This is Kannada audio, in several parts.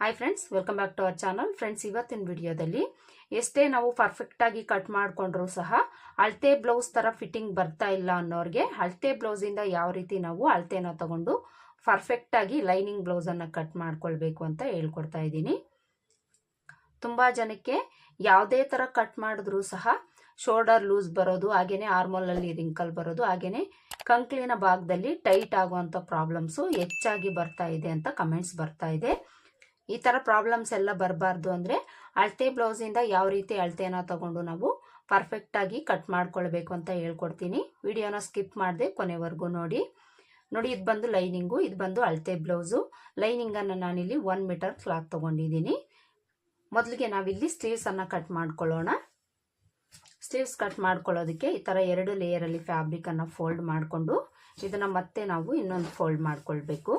Hi friends welcome back to our channel friends ಇವತ್ತಿನ ವಿಡಿಯೋದಲ್ಲಿ ಎಷ್ಟೇ ನಾವು ಪರ್ಫೆಕ್ಟಾಗಿ ಕಟ್ ಮಾಡಿಕೊಂಡ್ರೂ ಸಹ ಅಳತೆ ಬ್ಲೌಸ್ ಥರ ಫಿಟ್ಟಿಂಗ್ ಬರ್ತಾ ಇಲ್ಲ ಅನ್ನೋರಿಗೆ ಅಳತೆ ಬ್ಲೌಸಿಂದ ಯಾವ ರೀತಿ ನಾವು ಅಳತೆನ ತಗೊಂಡು ಪರ್ಫೆಕ್ಟಾಗಿ ಲೈನಿಂಗ್ ಬ್ಲೌಸನ್ನು ಕಟ್ ಮಾಡ್ಕೊಳ್ಬೇಕು ಅಂತ ಹೇಳ್ಕೊಡ್ತಾ ಇದ್ದೀನಿ. ತುಂಬ ಜನಕ್ಕೆ ಯಾವುದೇ ಥರ ಕಟ್ ಮಾಡಿದ್ರೂ ಸಹ ಶೋಲ್ಡರ್ ಲೂಸ್ ಬರೋದು ಹಾಗೆಯೇ ಆರ್ಮೋಲಲ್ಲಿ ರಿಂಕಲ್ ಬರೋದು ಹಾಗೆಯೇ ಕಂಕ್ಲಿನ ಭಾಗದಲ್ಲಿ ಟೈಟ್ ಆಗುವಂಥ ಪ್ರಾಬ್ಲಮ್ಸು ಹೆಚ್ಚಾಗಿ ಬರ್ತಾ ಇದೆ ಅಂತ ಕಮೆಂಟ್ಸ್ ಬರ್ತಾ ಇದೆ. ಈ ಥರ ಪ್ರಾಬ್ಲಮ್ಸ್ ಎಲ್ಲ ಬರಬಾರ್ದು ಅಂದರೆ ಅಳತೆ ಬ್ಲೌಸಿಂದ ಯಾವ ರೀತಿ ಅಳತೆನ ತಗೊಂಡು ನಾವು ಪರ್ಫೆಕ್ಟಾಗಿ ಕಟ್ ಮಾಡ್ಕೊಳ್ಬೇಕು ಅಂತ ಹೇಳ್ಕೊಡ್ತೀನಿ. ವಿಡಿಯೋನ ಸ್ಕಿಪ್ ಮಾಡದೆ ಕೊನೆವರೆಗೂ ನೋಡಿ. ನೋಡಿ, ಇದು ಬಂದು ಲೈನಿಂಗು ಇದು ಬಂದು ಅಳತೆ ಬ್ಲೌಸು ಲೈನಿಂಗನ್ನು ನಾನಿಲ್ಲಿ ಒನ್ ಮೀಟರ್ ಕ್ಲಾತ್ ತೊಗೊಂಡಿದ್ದೀನಿ. ಮೊದಲಿಗೆ ನಾವಿಲ್ಲಿ ಸ್ಲೀವ್ಸನ್ನು ಕಟ್ ಮಾಡ್ಕೊಳ್ಳೋಣ. ಸ್ಲೀವ್ಸ್ ಕಟ್ ಮಾಡ್ಕೊಳ್ಳೋದಕ್ಕೆ ಈ ಥರ ಎರಡು ಲೇಯರಲ್ಲಿ ಫ್ಯಾಬ್ರಿಕನ್ನು ಫೋಲ್ಡ್ ಮಾಡಿಕೊಂಡು ಇದನ್ನು ಮತ್ತೆ ನಾವು ಇನ್ನೊಂದು ಫೋಲ್ಡ್ ಮಾಡ್ಕೊಳ್ಬೇಕು.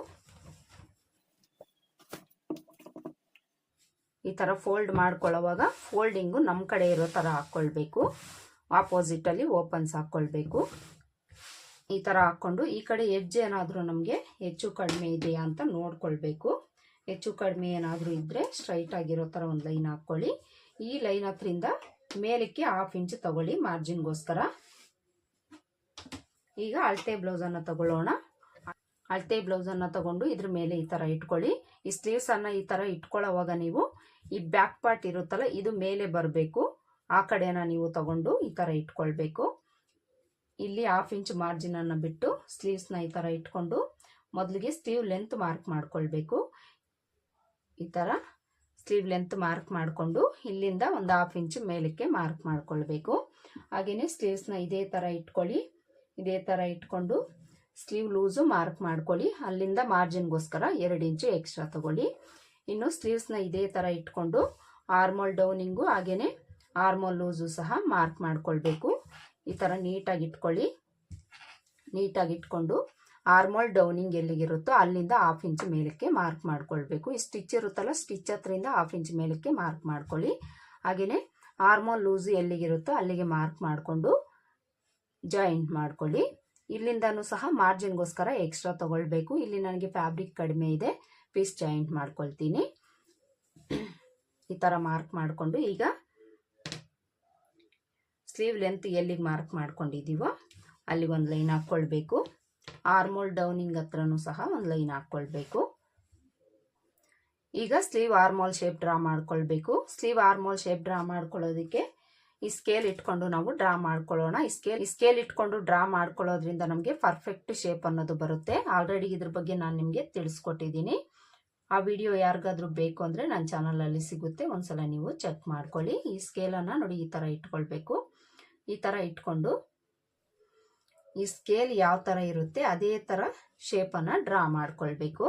ಈ ಥರ ಫೋಲ್ಡ್ ಮಾಡ್ಕೊಳ್ಳೋವಾಗ ಫೋಲ್ಡಿಂಗು ನಮ್ಮ ಕಡೆ ಇರೋ ಥರ ಹಾಕ್ಕೊಳ್ಬೇಕು. ಆಪೋಸಿಟಲ್ಲಿ ಓಪನ್ಸ್ ಹಾಕ್ಕೊಳ್ಬೇಕು. ಈ ಥರ ಹಾಕ್ಕೊಂಡು ಈ ಕಡೆ ಎಡ್ಜ್ ಏನಾದರೂ ನಮಗೆ ಹೆಚ್ಚು ಕಡಿಮೆ ಇದೆಯಾ ಅಂತ ನೋಡ್ಕೊಳ್ಬೇಕು. ಹೆಚ್ಚು ಕಡಿಮೆ ಏನಾದರೂ ಇದ್ದರೆ ಸ್ಟ್ರೈಟ್ ಆಗಿರೋ ಥರ ಒಂದು ಲೈನ್ ಹಾಕ್ಕೊಳ್ಳಿ. ಈ ಲೈನ್ ಹತ್ರಿಂದ ಮೇಲಕ್ಕೆ ಹಾಫ್ ಇಂಚ್ ತಗೊಳ್ಳಿ ಮಾರ್ಜಿನ್ಗೋಸ್ಕರ ಈಗ ಅಳತೆ ಬ್ಲೌಸನ್ನು ತಗೊಳ್ಳೋಣ. ಅಳತೆ ಬ್ಲೌಸನ್ನು ತಗೊಂಡು ಇದ್ರ ಮೇಲೆ ಈ ಥರ ಇಟ್ಕೊಳ್ಳಿ. ಈ ಸ್ಲೀವ್ಸನ್ನು ಈ ಥರ ಇಟ್ಕೊಳ್ಳೋವಾಗ ನೀವು ಈ ಬ್ಯಾಕ್ ಪಾರ್ಟ್ ಇರುತ್ತಲ್ಲ, ಇದು ಮೇಲೆ ಬರಬೇಕು. ಆ ಕಡೆನ ನೀವು ತಗೊಂಡು ಈ ಥರ ಇಟ್ಕೊಳ್ಬೇಕು. ಇಲ್ಲಿ ಹಾಫ್ ಇಂಚ್ ಮಾರ್ಜಿನನ್ನು ಬಿಟ್ಟು ಸ್ಲೀವ್ಸ್ನ ಈ ಥರ ಇಟ್ಕೊಂಡು ಮೊದಲಿಗೆ ಸ್ಲೀವ್ ಲೆಂತ್ ಮಾರ್ಕ್ ಮಾಡ್ಕೊಳ್ಬೇಕು. ಈ ಥರ ಸ್ಲೀವ್ ಲೆಂತ್ ಮಾರ್ಕ್ ಮಾಡಿಕೊಂಡು ಇಲ್ಲಿಂದ ಒಂದು ಹಾಫ್ ಇಂಚ್ ಮೇಲಕ್ಕೆ ಮಾರ್ಕ್ ಮಾಡ್ಕೊಳ್ಬೇಕು. ಹಾಗೆಯೇ ಸ್ಲೀವ್ಸ್ನ ಇದೇ ಥರ ಇಟ್ಕೊಳ್ಳಿ. ಇದೇ ಥರ ಇಟ್ಕೊಂಡು ಸ್ಲೀವ್ ಲೂಸು ಮಾರ್ಕ್ ಮಾಡ್ಕೊಳ್ಳಿ. ಅಲ್ಲಿಂದ ಮಾರ್ಜಿನ್ಗೋಸ್ಕರ ಎರಡು ಇಂಚು ಎಕ್ಸ್ಟ್ರಾ ತಗೊಳ್ಳಿ. ಇನ್ನು ಸ್ಲೀವ್ಸ್ನ ಇದೇ ಥರ ಇಟ್ಕೊಂಡು ಆರ್ಮೋಲ್ ಡೌನಿಂಗು ಹಾಗೆಯೇ ಆರ್ಮೋಲ್ ಲೂಸು ಸಹ ಮಾರ್ಕ್ ಮಾಡಿಕೊಳ್ಬೇಕು. ಈ ಥರ ನೀಟಾಗಿ ಇಟ್ಕೊಳ್ಳಿ. ನೀಟಾಗಿ ಇಟ್ಕೊಂಡು ಆರ್ಮೋಲ್ ಡೌನಿಂಗ್ ಎಲ್ಲಿಗಿರುತ್ತೋ ಅಲ್ಲಿಂದ ಹಾಫ್ ಇಂಚ್ ಮೇಲಕ್ಕೆ ಮಾರ್ಕ್ ಮಾಡ್ಕೊಳ್ಬೇಕು. ಈ ಸ್ಟಿಚ್ ಇರುತ್ತಲ್ಲ ಸ್ಟಿಚ್ ಹತ್ರಿಂದ ಹಾಫ್ ಇಂಚ್ ಮೇಲಕ್ಕೆ ಮಾರ್ಕ್ ಮಾಡ್ಕೊಳ್ಳಿ. ಹಾಗೆಯೇ ಆರ್ಮೋಲ್ ಲೂಸು ಎಲ್ಲಿಗಿರುತ್ತೋ ಅಲ್ಲಿಗೆ ಮಾರ್ಕ್ ಮಾಡಿಕೊಂಡು ಜಾಯಿಂಟ್ ಮಾಡ್ಕೊಳ್ಳಿ. ಇಲ್ಲಿಂದನೂ ಸಹ ಮಾರ್ಜಿನ್ಗೋಸ್ಕರ ಎಕ್ಸ್ಟ್ರಾ ತೊಗೊಳ್ಬೇಕು. ಇಲ್ಲಿ ನನಗೆ ಫ್ಯಾಬ್ರಿಕ್ ಕಡಿಮೆ ಇದೆ. ಪೀಸ್ ಜಾಯಿಂಟ್ ಮಾಡ್ಕೊಳ್ತೀನಿ. ಈ ಥರ ಮಾರ್ಕ್ ಮಾಡಿಕೊಂಡು ಈಗ ಸ್ಲೀವ್ ಲೆಂತ್ ಎಲ್ಲಿಗೆ ಮಾರ್ಕ್ ಮಾಡ್ಕೊಂಡಿದ್ದೀವೋ ಅಲ್ಲಿ ಒಂದು ಲೈನ್ ಹಾಕ್ಕೊಳ್ಬೇಕು ಆರ್ಮೋಲ್ ಡೌನಿಂಗ್ ಹತ್ರನೂ ಸಹ ಒಂದು ಲೈನ್ ಹಾಕ್ಕೊಳ್ಬೇಕು ಈಗ ಸ್ಲೀವ್ ಆರ್ಮೋಲ್ ಶೇಪ್ ಡ್ರಾ ಮಾಡ್ಕೊಳ್ಬೇಕು. ಸ್ಲೀವ್ ಆರ್ಮೋಲ್ ಶೇಪ್ ಡ್ರಾ ಮಾಡ್ಕೊಳ್ಳೋದಕ್ಕೆ ಈ ಸ್ಕೇಲ್ ಇಟ್ಕೊಂಡು ನಾವು ಡ್ರಾ ಮಾಡ್ಕೊಳ್ಳೋಣ. ಈ ಸ್ಕೇಲ್ ಈ ಸ್ಕೇಲ್ ಇಟ್ಕೊಂಡು ಡ್ರಾ ಮಾಡ್ಕೊಳ್ಳೋದ್ರಿಂದ ನಮಗೆ ಪರ್ಫೆಕ್ಟ್ ಶೇಪ್ ಅನ್ನೋದು ಬರುತ್ತೆ. ಆಲ್ರೆಡಿ ಇದ್ರ ಬಗ್ಗೆ ನಾನು ನಿಮಗೆ ತಿಳಿಸ್ಕೊಟ್ಟಿದ್ದೀನಿ. ಆ ವಿಡಿಯೋ ಯಾರಿಗಾದ್ರೂ ಬೇಕು ಅಂದರೆ ನನ್ನ ಚಾನಲಲ್ಲಿ ಸಿಗುತ್ತೆ. ಒಂದ್ಸಲ ನೀವು ಚೆಕ್ ಮಾಡ್ಕೊಳ್ಳಿ. ಈ ಸ್ಕೇಲನ್ನು ನೋಡಿ, ಈ ಥರ ಇಟ್ಕೊಳ್ಬೇಕು. ಈ ಥರ ಇಟ್ಕೊಂಡು ಈ ಸ್ಕೇಲ್ ಯಾವ ಥರ ಇರುತ್ತೆ, ಅದೇ ಥರ ಶೇಪನ್ನು ಡ್ರಾ ಮಾಡ್ಕೊಳ್ಬೇಕು.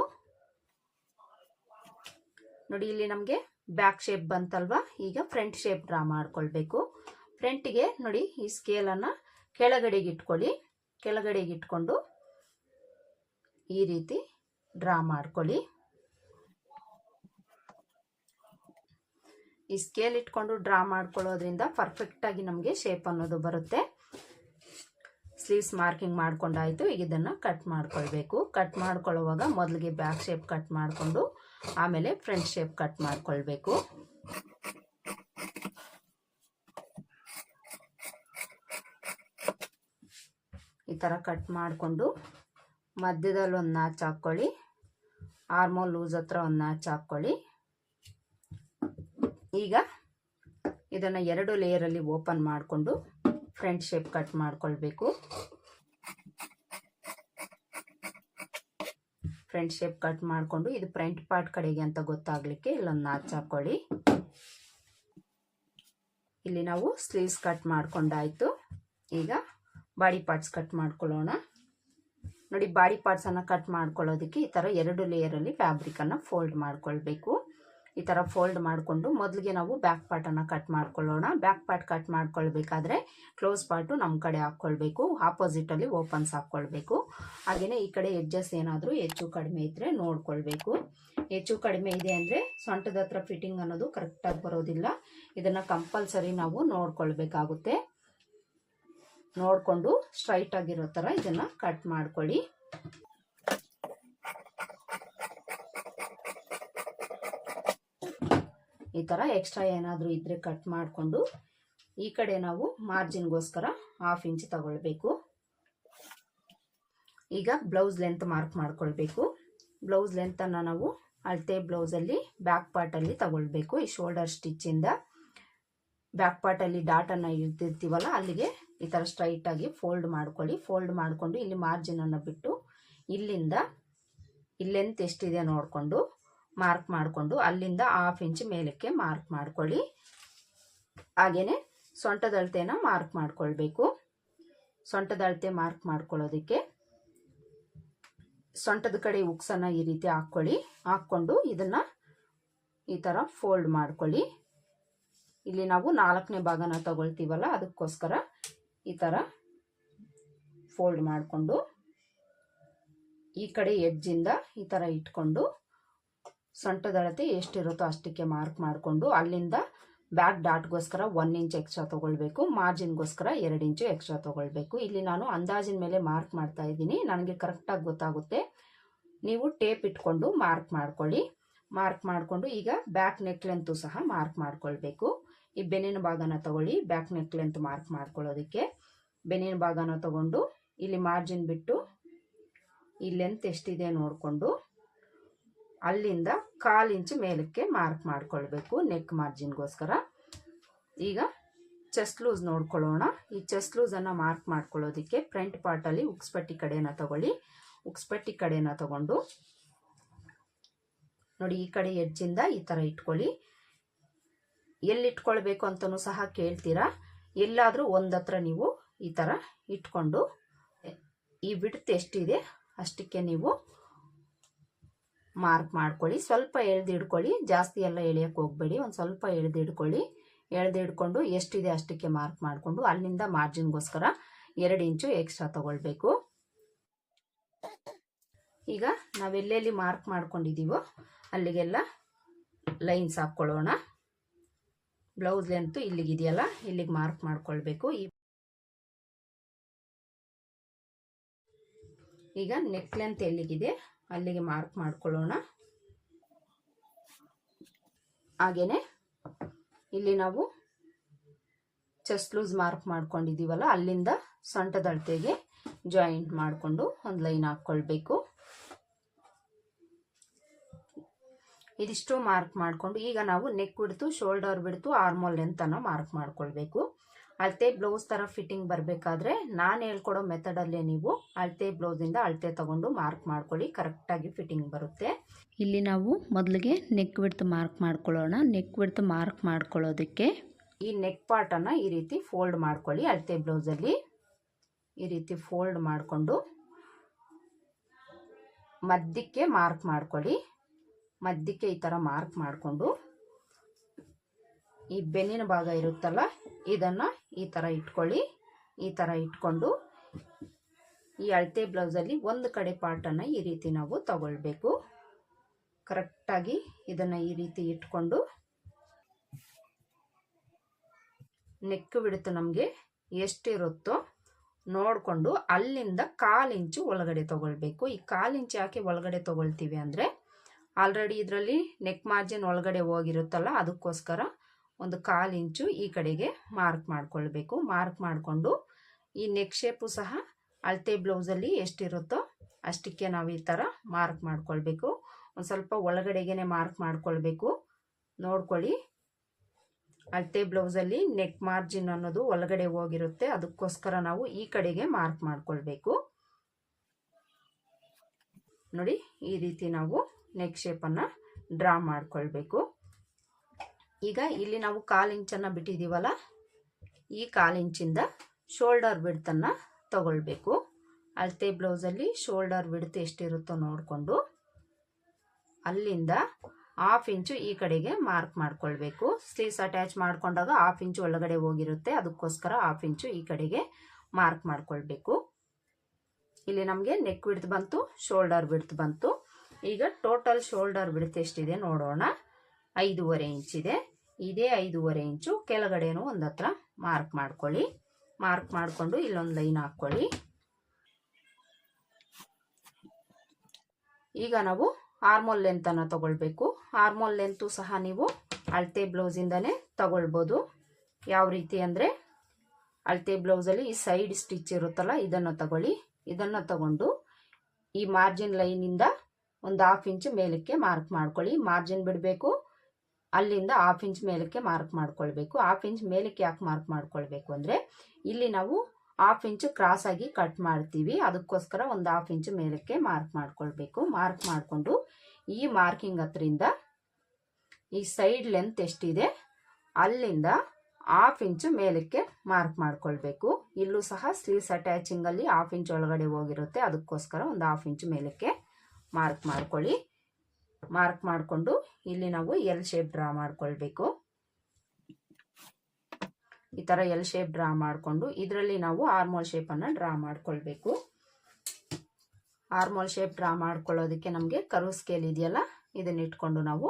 ನೋಡಿ, ಇಲ್ಲಿ ನಮಗೆ ಬ್ಯಾಕ್ ಶೇಪ್ ಬಂತಲ್ವಾ? ಈಗ ಫ್ರಂಟ್ ಶೇಪ್ ಡ್ರಾ ಮಾಡ್ಕೊಳ್ಬೇಕು. ಫ್ರಂಟಿಗೆ ನೋಡಿ, ಈ ಸ್ಕೇಲನ್ನು ಕೆಳಗಡೆಗೆ ಇಟ್ಕೊಳ್ಳಿ. ಕೆಳಗಡೆಗೆ ಇಟ್ಕೊಂಡು ಈ ರೀತಿ ಡ್ರಾ ಮಾಡ್ಕೊಳ್ಳಿ. ಈ ಸ್ಕೇಲ್ ಇಟ್ಕೊಂಡು ಡ್ರಾ ಮಾಡ್ಕೊಳ್ಳೋದ್ರಿಂದ ಪರ್ಫೆಕ್ಟಾಗಿ ನಮಗೆ ಶೇಪ್ ಅನ್ನೋದು ಬರುತ್ತೆ. ಸ್ಲೀವ್ಸ್ ಮಾರ್ಕಿಂಗ್ ಮಾಡ್ಕೊಂಡಾಯ್ತು. ಈಗ ಇದನ್ನು ಕಟ್ ಮಾಡ್ಕೊಳ್ಬೇಕು. ಕಟ್ ಮಾಡ್ಕೊಳ್ಳುವಾಗ ಮೊದಲಿಗೆ ಬ್ಯಾಕ್ ಶೇಪ್ ಕಟ್ ಮಾಡಿಕೊಂಡು ಆಮೇಲೆ ಫ್ರಂಟ್ ಶೇಪ್ ಕಟ್ ಮಾಡ್ಕೊಳ್ಬೇಕು. ಈ ಥರ ಕಟ್ ಮಾಡಿಕೊಂಡು ಮಧ್ಯದಲ್ಲಿ ಒಂದು ನಾಚ್ ಹಾಕ್ಕೊಳ್ಳಿ. ಆರ್ಮೋಲ್ ಲೂಸ್ ಹತ್ರ ಒಂದು ನಾಚ್ ಹಾಕ್ಕೊಳ್ಳಿ. ಈಗ ಇದನ್ನು ಎರಡು ಲೇಯರಲ್ಲಿ ಓಪನ್ ಮಾಡಿಕೊಂಡು ಫ್ರಂಟ್ ಶೇಪ್ ಕಟ್ ಮಾಡಿಕೊಳ್ಬೇಕು. ಫ್ರಂಟ್ ಶೇಪ್ ಕಟ್ ಮಾಡಿಕೊಂಡು ಇದು ಫ್ರಂಟ್ ಪಾರ್ಟ್ ಕಡೆಗೆ ಅಂತ ಗೊತ್ತಾಗಲಿಕ್ಕೆ ಇಲ್ಲೊಂದು ನಾಚ್ ಹಾಕೊಳ್ಳಿ. ಇಲ್ಲಿ ನಾವು ಸ್ಲೀವ್ಸ್ ಕಟ್ ಮಾಡ್ಕೊಂಡಾಯ್ತು. ಈಗ ಬಾಡಿ ಪಾರ್ಟ್ಸ್ ಕಟ್ ಮಾಡ್ಕೊಳ್ಳೋಣ. ನೋಡಿ ಬಾಡಿ ಪಾರ್ಟ್ಸನ್ನು ಕಟ್ ಮಾಡ್ಕೊಳ್ಳೋದಕ್ಕೆ ಈ ಥರ ಎರಡು ಲೇಯರಲ್ಲಿ ಫ್ಯಾಬ್ರಿಕನ್ನು ಫೋಲ್ಡ್ ಮಾಡ್ಕೊಳ್ಬೇಕು. ಈ ಥರ ಫೋಲ್ಡ್ ಮಾಡಿಕೊಂಡು ಮೊದಲಿಗೆ ನಾವು ಬ್ಯಾಕ್ ಪಾರ್ಟನ್ನು ಕಟ್ ಮಾಡ್ಕೊಳ್ಳೋಣ. ಬ್ಯಾಕ್ ಪಾರ್ಟ್ ಕಟ್ ಮಾಡ್ಕೊಳ್ಬೇಕಾದ್ರೆ ಕ್ಲೋಸ್ ಪಾರ್ಟು ನಮ್ಮ ಕಡೆ ಹಾಕ್ಕೊಳ್ಬೇಕು. ಆಪೋಸಿಟಲ್ಲಿ ಓಪನ್ಸ್ ಹಾಕ್ಕೊಳ್ಬೇಕು. ಹಾಗೆಯೇ ಈ ಕಡೆ ಎಡ್ಜಸ್ ಏನಾದರೂ ಹೆಚ್ಚು ಕಡಿಮೆ ಇದ್ದರೆ ನೋಡ್ಕೊಳ್ಬೇಕು. ಹೆಚ್ಚು ಕಡಿಮೆ ಇದೆ ಅಂದರೆ ಸೊಂಟದ ಹತ್ರ ಫಿಟ್ಟಿಂಗ್ ಅನ್ನೋದು ಕರೆಕ್ಟಾಗಿ ಬರೋದಿಲ್ಲ. ಇದನ್ನು ಕಂಪಲ್ಸರಿ ನಾವು ನೋಡ್ಕೊಳ್ಬೇಕಾಗುತ್ತೆ. ನೋಡಿಕೊಂಡು ಸ್ಟ್ರೈಟ್ ಆಗಿರೋ ಥರ ಇದನ್ನು ಕಟ್ ಮಾಡ್ಕೊಳ್ಳಿ. ಈ ಥರ ಎಕ್ಸ್ಟ್ರಾ ಏನಾದರೂ ಇದ್ದರೆ ಕಟ್ ಮಾಡಿಕೊಂಡು ಈ ಕಡೆ ನಾವು ಮಾರ್ಜಿನ್ಗೋಸ್ಕರ ಹಾಫ್ ಇಂಚ್ ತಗೊಳ್ಬೇಕು. ಈಗ ಬ್ಲೌಸ್ ಲೆಂತ್ ಮಾರ್ಕ್ ಮಾಡ್ಕೊಳ್ಬೇಕು. ಬ್ಲೌಸ್ ಲೆಂತನ್ನು ನಾವು ಅಳತೆ ಬ್ಲೌಸಲ್ಲಿ ಬ್ಯಾಕ್ ಪಾರ್ಟಲ್ಲಿ ತಗೊಳ್ಬೇಕು. ಈ ಶೋಲ್ಡರ್ ಸ್ಟಿಚ್ಚಿಂದ ಬ್ಯಾಕ್ ಪಾರ್ಟಲ್ಲಿ ಡಾಟನ್ನು ಇಡ್ತಿರ್ತೀವಲ್ಲ ಅಲ್ಲಿಗೆ ಈ ಥರ ಸ್ಟ್ರೈಟಾಗಿ ಫೋಲ್ಡ್ ಮಾಡ್ಕೊಳ್ಳಿ. ಫೋಲ್ಡ್ ಮಾಡಿಕೊಂಡು ಇಲ್ಲಿ ಮಾರ್ಜಿನನ್ನು ಬಿಟ್ಟು ಇಲ್ಲಿಂದ ಇಲ್ಲೆಂತ್ ಎಷ್ಟಿದೆ ನೋಡಿಕೊಂಡು ಮಾರ್ಕ್ ಮಾಡಿಕೊಂಡು ಅಲ್ಲಿಂದ ಹಾಫ್ ಇಂಚ್ ಮೇಲಕ್ಕೆ ಮಾರ್ಕ್ ಮಾಡ್ಕೊಳ್ಳಿ. ಹಾಗೆಯೇ ಸೊಂಟದ ಅಳತೆನ ಮಾರ್ಕ್ ಮಾಡ್ಕೊಳ್ಬೇಕು. ಸೊಂಟದ ಅಳತೆ ಮಾರ್ಕ್ ಮಾಡ್ಕೊಳ್ಳೋದಕ್ಕೆ ಸೊಂಟದ ಕಡೆ ಉಕ್ಸನ್ನ ಈ ರೀತಿ ಹಾಕ್ಕೊಳ್ಳಿ. ಹಾಕ್ಕೊಂಡು ಇದನ್ನು ಈ ಥರ ಫೋಲ್ಡ್ ಮಾಡ್ಕೊಳ್ಳಿ. ಇಲ್ಲಿ ನಾವು ನಾಲ್ಕನೇ ಭಾಗನ ತಗೊಳ್ತೀವಲ್ಲ, ಅದಕ್ಕೋಸ್ಕರ ಈ ಥರ ಫೋಲ್ಡ್ ಮಾಡಿಕೊಂಡು ಈ ಕಡೆ ಎಡ್ಜಿಂದ ಈ ಥರ ಇಟ್ಕೊಂಡು ಸೊಂಟದ ಅಳತೆ ಎಷ್ಟಿರುತ್ತೋ ಅಷ್ಟಕ್ಕೆ ಮಾರ್ಕ್ ಮಾಡಿಕೊಂಡು ಅಲ್ಲಿಂದ ಬ್ಯಾಕ್ ಡಾಟ್ಗೋಸ್ಕರ ಒನ್ ಇಂಚ್ ಎಕ್ಸ್ಟ್ರಾ ತೊಗೊಳ್ಬೇಕು. ಮಾರ್ಜಿನ್ಗೋಸ್ಕರ ಎರಡು ಇಂಚು ಎಕ್ಸ್ಟ್ರಾ ತೊಗೊಳ್ಬೇಕು. ಇಲ್ಲಿ ನಾನು ಅಂದಾಜಿನ ಮೇಲೆ ಮಾರ್ಕ್ ಮಾಡ್ತಾ ಇದ್ದೀನಿ. ನನಗೆ ಕರೆಕ್ಟಾಗಿ ಗೊತ್ತಾಗುತ್ತೆ. ನೀವು ಟೇಪ್ ಇಟ್ಕೊಂಡು ಮಾರ್ಕ್ ಮಾಡ್ಕೊಳ್ಳಿ. ಮಾರ್ಕ್ ಮಾಡಿಕೊಂಡು ಈಗ ಬ್ಯಾಕ್ ನೆಕ್ ಲೆಂತು ಸಹ ಮಾರ್ಕ್ ಮಾಡ್ಕೊಳ್ಬೇಕು. ಈ ಬೆನ್ನಿನ ಭಾಗನ ತಗೊಳ್ಳಿ. ಬ್ಯಾಕ್ ನೆಕ್ ಲೆಂತ್ ಮಾರ್ಕ್ ಮಾಡ್ಕೊಳ್ಳೋದಕ್ಕೆ. ಬೆನ್ನಿನ ಭಾಗನ ತಗೊಂಡು ಇಲ್ಲಿ ಮಾರ್ಜಿನ್ ಬಿಟ್ಟು ಈ ಲೆಂತ್ ಎಷ್ಟಿದೆ ನೋಡಿಕೊಂಡು ಅಲ್ಲಿಂದ ಕಾಲು ಇಂಚು ಮೇಲಕ್ಕೆ ಮಾರ್ಕ್ ಮಾಡಿಕೊಳ್ಬೇಕು ನೆಕ್ ಮಾರ್ಜಿನ್ಗೋಸ್ಕರ. ಈಗ ಚೆಸ್ಟ್ ಲೂಸ್ ನೋಡ್ಕೊಳ್ಳೋಣ. ಈ ಚೆಸ್ಟ್ ಲೂಸನ್ನು ಮಾರ್ಕ್ ಮಾಡ್ಕೊಳ್ಳೋದಕ್ಕೆ ಫ್ರಂಟ್ ಪಾರ್ಟಲ್ಲಿ ಉಕ್ಸ್ಪಟ್ಟಿ ಕಡೆನ ತಗೊಳ್ಳಿ. ಉಕ್ಸ್ಪಟ್ಟಿ ಕಡೆನ ತಗೊಂಡು ನೋಡಿ ಈ ಕಡೆ ಎಡ್ಜಿಂದ ಈ ಥರ ಇಟ್ಕೊಳ್ಳಿ. ಎಲ್ಲಿಟ್ಕೊಳ್ಬೇಕು ಅಂತಲೂ ಸಹ ಕೇಳ್ತೀರಾ? ಎಲ್ಲಾದರೂ ಒಂದತ್ರ ನೀವು ಈ ಥರ ಇಟ್ಕೊಂಡು ಈ ಬಿಡ್ತ್ ಎಷ್ಟಿದೆ ಅಷ್ಟಕ್ಕೆ ನೀವು ಮಾರ್ಕ್ ಮಾಡ್ಕೊಳ್ಳಿ. ಸ್ವಲ್ಪ ಎಳ್ದಿಡ್ಕೊಳ್ಳಿ ಜಾಸ್ತಿ ಎಲ್ಲ ಎಳೆಯೋಕ್ಕೆ ಹೋಗಬೇಡಿ. ಒಂದು ಸ್ವಲ್ಪ ಎಳ್ದಿಡ್ಕೊಳ್ಳಿ ಎಳ್ದಿಡ್ಕೊಂಡು ಎಷ್ಟಿದೆ ಅಷ್ಟಕ್ಕೆ ಮಾರ್ಕ್ ಮಾಡಿಕೊಂಡು ಅಲ್ಲಿಂದ ಮಾರ್ಜಿನ್ಗೋಸ್ಕರ ಎರಡು ಇಂಚು ಎಕ್ಸ್ಟ್ರಾ ತಗೊಳ್ಬೇಕು. ಈಗ ನಾವೆಲ್ಲೆಲ್ಲಿ ಮಾರ್ಕ್ ಮಾಡ್ಕೊಂಡಿದ್ದೀವೋ ಅಲ್ಲಿಗೆಲ್ಲ ಲೈನ್ಸ್ ಹಾಕ್ಕೊಳ್ಳೋಣ. ಬ್ಲೌಸ್ ಲೆಂತು ಇಲ್ಲಿಗಿದೆಯಲ್ಲ, ಇಲ್ಲಿಗೆ ಮಾರ್ಕ್ ಮಾಡ್ಕೊಳ್ಬೇಕು. ಈಗ ನೆಕ್ ಲೆಂತ್ ಎಲ್ಲಿಗಿದೆ? ಅಲ್ಲಿಗೆ ಮಾರ್ಕ್ ಮಾಡ್ಕೊಳ್ಳೋಣ. ಹಾಗೇನೆ ಇಲ್ಲಿ ನಾವು ಚೆಸ್ಟ್ ಲೂಸ್ ಮಾರ್ಕ್ ಮಾಡ್ಕೊಂಡಿದ್ದೀವಲ್ಲ, ಅಲ್ಲಿಂದ ಸೊಂಟದ ಅಳತೆಗೆ ಜಾಯಿಂಟ್ ಮಾಡಿಕೊಂಡು ಒಂದು ಲೈನ್ ಹಾಕ್ಕೊಳ್ಬೇಕು. ಇದಿಷ್ಟು ಮಾರ್ಕ್ ಮಾಡಿಕೊಂಡು ಈಗ ನಾವು ನೆಕ್ ಬಿಡ್ತು ಶೋಲ್ಡರ್ ಬಿಡ್ತು ಆರ್ಮೋಲ್ ಲೆಂತನ್ನು ಮಾರ್ಕ್ ಮಾಡ್ಕೊಳ್ಬೇಕು. ಅಳತೆ ಬ್ಲೌಸ್ ಥರ ಫಿಟ್ಟಿಂಗ್ ಬರಬೇಕಾದ್ರೆ ನಾನು ಹೇಳ್ಕೊಡೋ ಮೆಥಡಲ್ಲೇ ನೀವು ಅಳತೆ ಬ್ಲೌಸಿಂದ ಅಳತೆ ತಗೊಂಡು ಮಾರ್ಕ್ ಮಾಡ್ಕೊಳ್ಳಿ ಕರೆಕ್ಟಾಗಿ ಫಿಟ್ಟಿಂಗ್ ಬರುತ್ತೆ. ಇಲ್ಲಿ ನಾವು ಮೊದಲಿಗೆ ನೆಕ್ ವಿಡ್ತ್ ಮಾರ್ಕ್ ಮಾಡ್ಕೊಳ್ಳೋಣ. ನೆಕ್ ವಿಡ್ತ್ ಮಾರ್ಕ್ ಮಾಡ್ಕೊಳ್ಳೋದಕ್ಕೆ ಈ ನೆಕ್ ಪಾರ್ಟನ್ನು ಈ ರೀತಿ ಫೋಲ್ಡ್ ಮಾಡ್ಕೊಳ್ಳಿ ಅಳತೆ ಬ್ಲೌಸಲ್ಲಿ ಈ ರೀತಿ ಫೋಲ್ಡ್ ಮಾಡಿಕೊಂಡು ಮಧ್ಯಕ್ಕೆ ಮಾರ್ಕ್ ಮಾಡ್ಕೊಳ್ಳಿ. ಮಧ್ಯಕ್ಕೆ ಈ ಥರ ಮಾರ್ಕ್ ಮಾಡಿಕೊಂಡು ಈ ಬೆನ್ನಿನ ಭಾಗ ಇರುತ್ತಲ್ಲ ಇದನ್ನು ಈ ಥರ ಇಟ್ಕೊಳ್ಳಿ. ಈ ಥರ ಇಟ್ಕೊಂಡು ಈ ಅಳತೆ ಬ್ಲೌಸಲ್ಲಿ ಒಂದು ಕಡೆ ಪಾರ್ಟನ್ನು ಈ ರೀತಿ ನಾವು ತಗೊಳ್ಬೇಕು. ಕರೆಕ್ಟಾಗಿ ಇದನ್ನು ಈ ರೀತಿ ಇಟ್ಕೊಂಡು ನೆಕ್ ಬಿಡುತ್ತೆ ನಮಗೆ ಎಷ್ಟಿರುತ್ತೋ ನೋಡಿಕೊಂಡು ಅಲ್ಲಿಂದ ಕಾಲು ಇಂಚು ಒಳಗಡೆ ತೊಗೊಳ್ಬೇಕು. ಈ ಕಾಲು ಇಂಚು ಯಾಕೆ ಒಳಗಡೆ ತೊಗೊಳ್ತೀವಿ ಅಂದರೆ ಆಲ್ರೆಡಿ ಇದರಲ್ಲಿ ನೆಕ್ ಮಾರ್ಜಿನ್ ಒಳಗಡೆ ಹೋಗಿರುತ್ತಲ್ಲ, ಅದಕ್ಕೋಸ್ಕರ ಒಂದು ಕಾಲು ಇಂಚು ಈ ಕಡೆಗೆ ಮಾರ್ಕ್ ಮಾಡ್ಕೊಳ್ಬೇಕು. ಮಾರ್ಕ್ ಮಾಡಿಕೊಂಡು ಈ ನೆಕ್ ಶೇಪು ಸಹ ಅಳತೆ ಬ್ಲೌಸಲ್ಲಿ ಎಷ್ಟಿರುತ್ತೋ ಅಷ್ಟಕ್ಕೆ ನಾವು ಈ ಥರ ಮಾರ್ಕ್ ಮಾಡ್ಕೊಳ್ಬೇಕು. ಒಂದು ಸ್ವಲ್ಪ ಒಳಗಡೆಗೆ ಮಾರ್ಕ್ ಮಾಡ್ಕೊಳ್ಬೇಕು. ನೋಡ್ಕೊಳ್ಳಿ. ಅಳತೆ ಬ್ಲೌಸಲ್ಲಿ ನೆಕ್ ಮಾರ್ಜಿನ್ ಅನ್ನೋದು ಒಳಗಡೆ ಹೋಗಿರುತ್ತೆ. ಅದಕ್ಕೋಸ್ಕರ ನಾವು ಈ ಕಡೆಗೆ ಮಾರ್ಕ್ ಮಾಡ್ಕೊಳ್ಬೇಕು. ನೋಡಿ, ಈ ರೀತಿ ನಾವು ನೆಕ್ ಶೇಪನ್ನು ಡ್ರಾ ಮಾಡ್ಕೊಳ್ಬೇಕು. ಈಗ ಇಲ್ಲಿ ನಾವು ಕಾಲು ಇಂಚನ್ನು ಬಿಟ್ಟಿದ್ದೀವಲ್ಲ? ಈ ಕಾಲು ಇಂಚಿಂದ ಶೋಲ್ಡರ್ ಬಿಡ್ತನ್ನು ತಗೊಳ್ಬೇಕು. ಅಳತೆ ಬ್ಲೌಸಲ್ಲಿ ಶೋಲ್ಡರ್ ಬಿಡ್ತು ಎಷ್ಟಿರುತ್ತೋ ನೋಡಿಕೊಂಡು ಅಲ್ಲಿಂದ ಹಾಫ್ ಇಂಚು ಈ ಕಡೆಗೆ ಮಾರ್ಕ್ ಮಾಡ್ಕೊಳ್ಬೇಕು. ಸ್ಲೀವ್ಸ್ ಅಟ್ಯಾಚ್ ಮಾಡ್ಕೊಂಡಾಗ ಹಾಫ್ ಇಂಚು ಒಳಗಡೆ ಹೋಗಿರುತ್ತೆ. ಅದಕ್ಕೋಸ್ಕರ ಹಾಫ್ ಇಂಚು ಈ ಕಡೆಗೆ ಮಾರ್ಕ್ ಮಾಡ್ಕೊಳ್ಬೇಕು. ಇಲ್ಲಿ ನಮಗೆ ನೆಕ್ ಬಿಡ್ತು ಬಂತು, ಶೋಲ್ಡರ್ ಬಿಡ್ತು ಬಂತು. ಈಗ ಟೋಟಲ್ ಶೋಲ್ಡರ್ ಬಿಡ್ತು ಎಷ್ಟಿದೆ ನೋಡೋಣ. ಐದೂವರೆ ಇಂಚಿದೆ ಇದೇ. ಐದೂವರೆ ಇಂಚು ಕೆಳಗಡೆನೂ ಒಂದು ಹತ್ರ ಮಾರ್ಕ್ ಮಾಡ್ಕೊಳ್ಳಿ. ಮಾರ್ಕ್ ಮಾಡಿಕೊಂಡು ಇಲ್ಲೊಂದು ಲೈನ್ ಹಾಕ್ಕೊಳ್ಳಿ. ಈಗ ನಾವು ಹಾರ್ಮೋಲ್ ಲೆಂತನ್ನು ತಗೊಳ್ಬೇಕು. ಆರ್ಮೋಲ್ ಲೆಂತು ಸಹ ನೀವು ಅಳತೆ ಬ್ಲೌಸಿಂದನೇ ತಗೊಳ್ಬೋದು. ಯಾವ ರೀತಿ ಅಂದರೆ ಅಳತೆ ಬ್ಲೌಸಲ್ಲಿ ಈ ಸೈಡ್ ಸ್ಟಿಚ್ ಇರುತ್ತಲ್ಲ, ಇದನ್ನು ತಗೊಳ್ಳಿ. ಇದನ್ನು ತಗೊಂಡು ಈ ಮಾರ್ಜಿನ್ ಲೈನಿಂದ ಒಂದು ಹಾಫ್ ಇಂಚ್ ಮೇಲಕ್ಕೆ ಮಾರ್ಕ್ ಮಾಡ್ಕೊಳ್ಳಿ. ಮಾರ್ಜಿನ್ ಬಿಡಬೇಕು. ಅಲ್ಲಿಂದ ಹಾಫ್ ಇಂಚ್ ಮೇಲಕ್ಕೆ ಮಾರ್ಕ್ ಮಾಡ್ಕೊಳ್ಬೇಕು. ಹಾಫ್ ಇಂಚ್ ಮೇಲಕ್ಕೆ ಯಾಕೆ ಮಾರ್ಕ್ ಮಾಡ್ಕೊಳ್ಬೇಕು ಅಂದರೆ, ಇಲ್ಲಿ ನಾವು ಹಾಫ್ ಇಂಚ್ ಕ್ರಾಸ್ ಆಗಿ ಕಟ್ ಮಾಡ್ತೀವಿ. ಅದಕ್ಕೋಸ್ಕರ ಒಂದು ಹಾಫ್ ಇಂಚ್ ಮೇಲಕ್ಕೆ ಮಾರ್ಕ್ ಮಾಡ್ಕೊಳ್ಬೇಕು. ಮಾರ್ಕ್ ಮಾಡಿಕೊಂಡು ಈ ಮಾರ್ಕಿಂಗ್ ಹತ್ರಿಂದ ಈ ಸೈಡ್ ಲೆಂತ್ ಎಷ್ಟಿದೆ, ಅಲ್ಲಿಂದ ಹಾಫ್ ಇಂಚ್ ಮೇಲಕ್ಕೆ ಮಾರ್ಕ್ ಮಾಡ್ಕೊಳ್ಬೇಕು. ಇಲ್ಲೂ ಸಹ ಸ್ಲೀವ್ಸ್ ಅಟ್ಯಾಚಿಂಗಲ್ಲಿ ಹಾಫ್ ಇಂಚ್ ಒಳಗಡೆ ಹೋಗಿರುತ್ತೆ. ಅದಕ್ಕೋಸ್ಕರ ಒಂದು ಹಾಫ್ ಇಂಚ್ ಮೇಲಕ್ಕೆ ಮಾರ್ಕ್ ಮಾಡ್ಕೊಳ್ಳಿ. ಮಾರ್ಕ್ ಮಾಡಿಕೊಂಡು ಇಲ್ಲಿ ನಾವು ಎಲ್ ಶೇಪ್ ಡ್ರಾ ಮಾಡ್ಕೊಳ್ಬೇಕು. ಈ ಥರ ಎಲ್ ಶೇಪ್ ಡ್ರಾ ಮಾಡಿಕೊಂಡು ಇದರಲ್ಲಿ ನಾವು ಆರ್ಮೋಲ್ ಶೇಪನ್ನು ಡ್ರಾ ಮಾಡ್ಕೊಳ್ಬೇಕು. ಆರ್ಮೋಲ್ ಶೇಪ್ ಡ್ರಾ ಮಾಡ್ಕೊಳ್ಳೋದಕ್ಕೆ ನಮಗೆ ಕರು ಸ್ಕೇಲ್ ಇದೆಯಲ್ಲ, ಇದನ್ನ ಇಟ್ಕೊಂಡು ನಾವು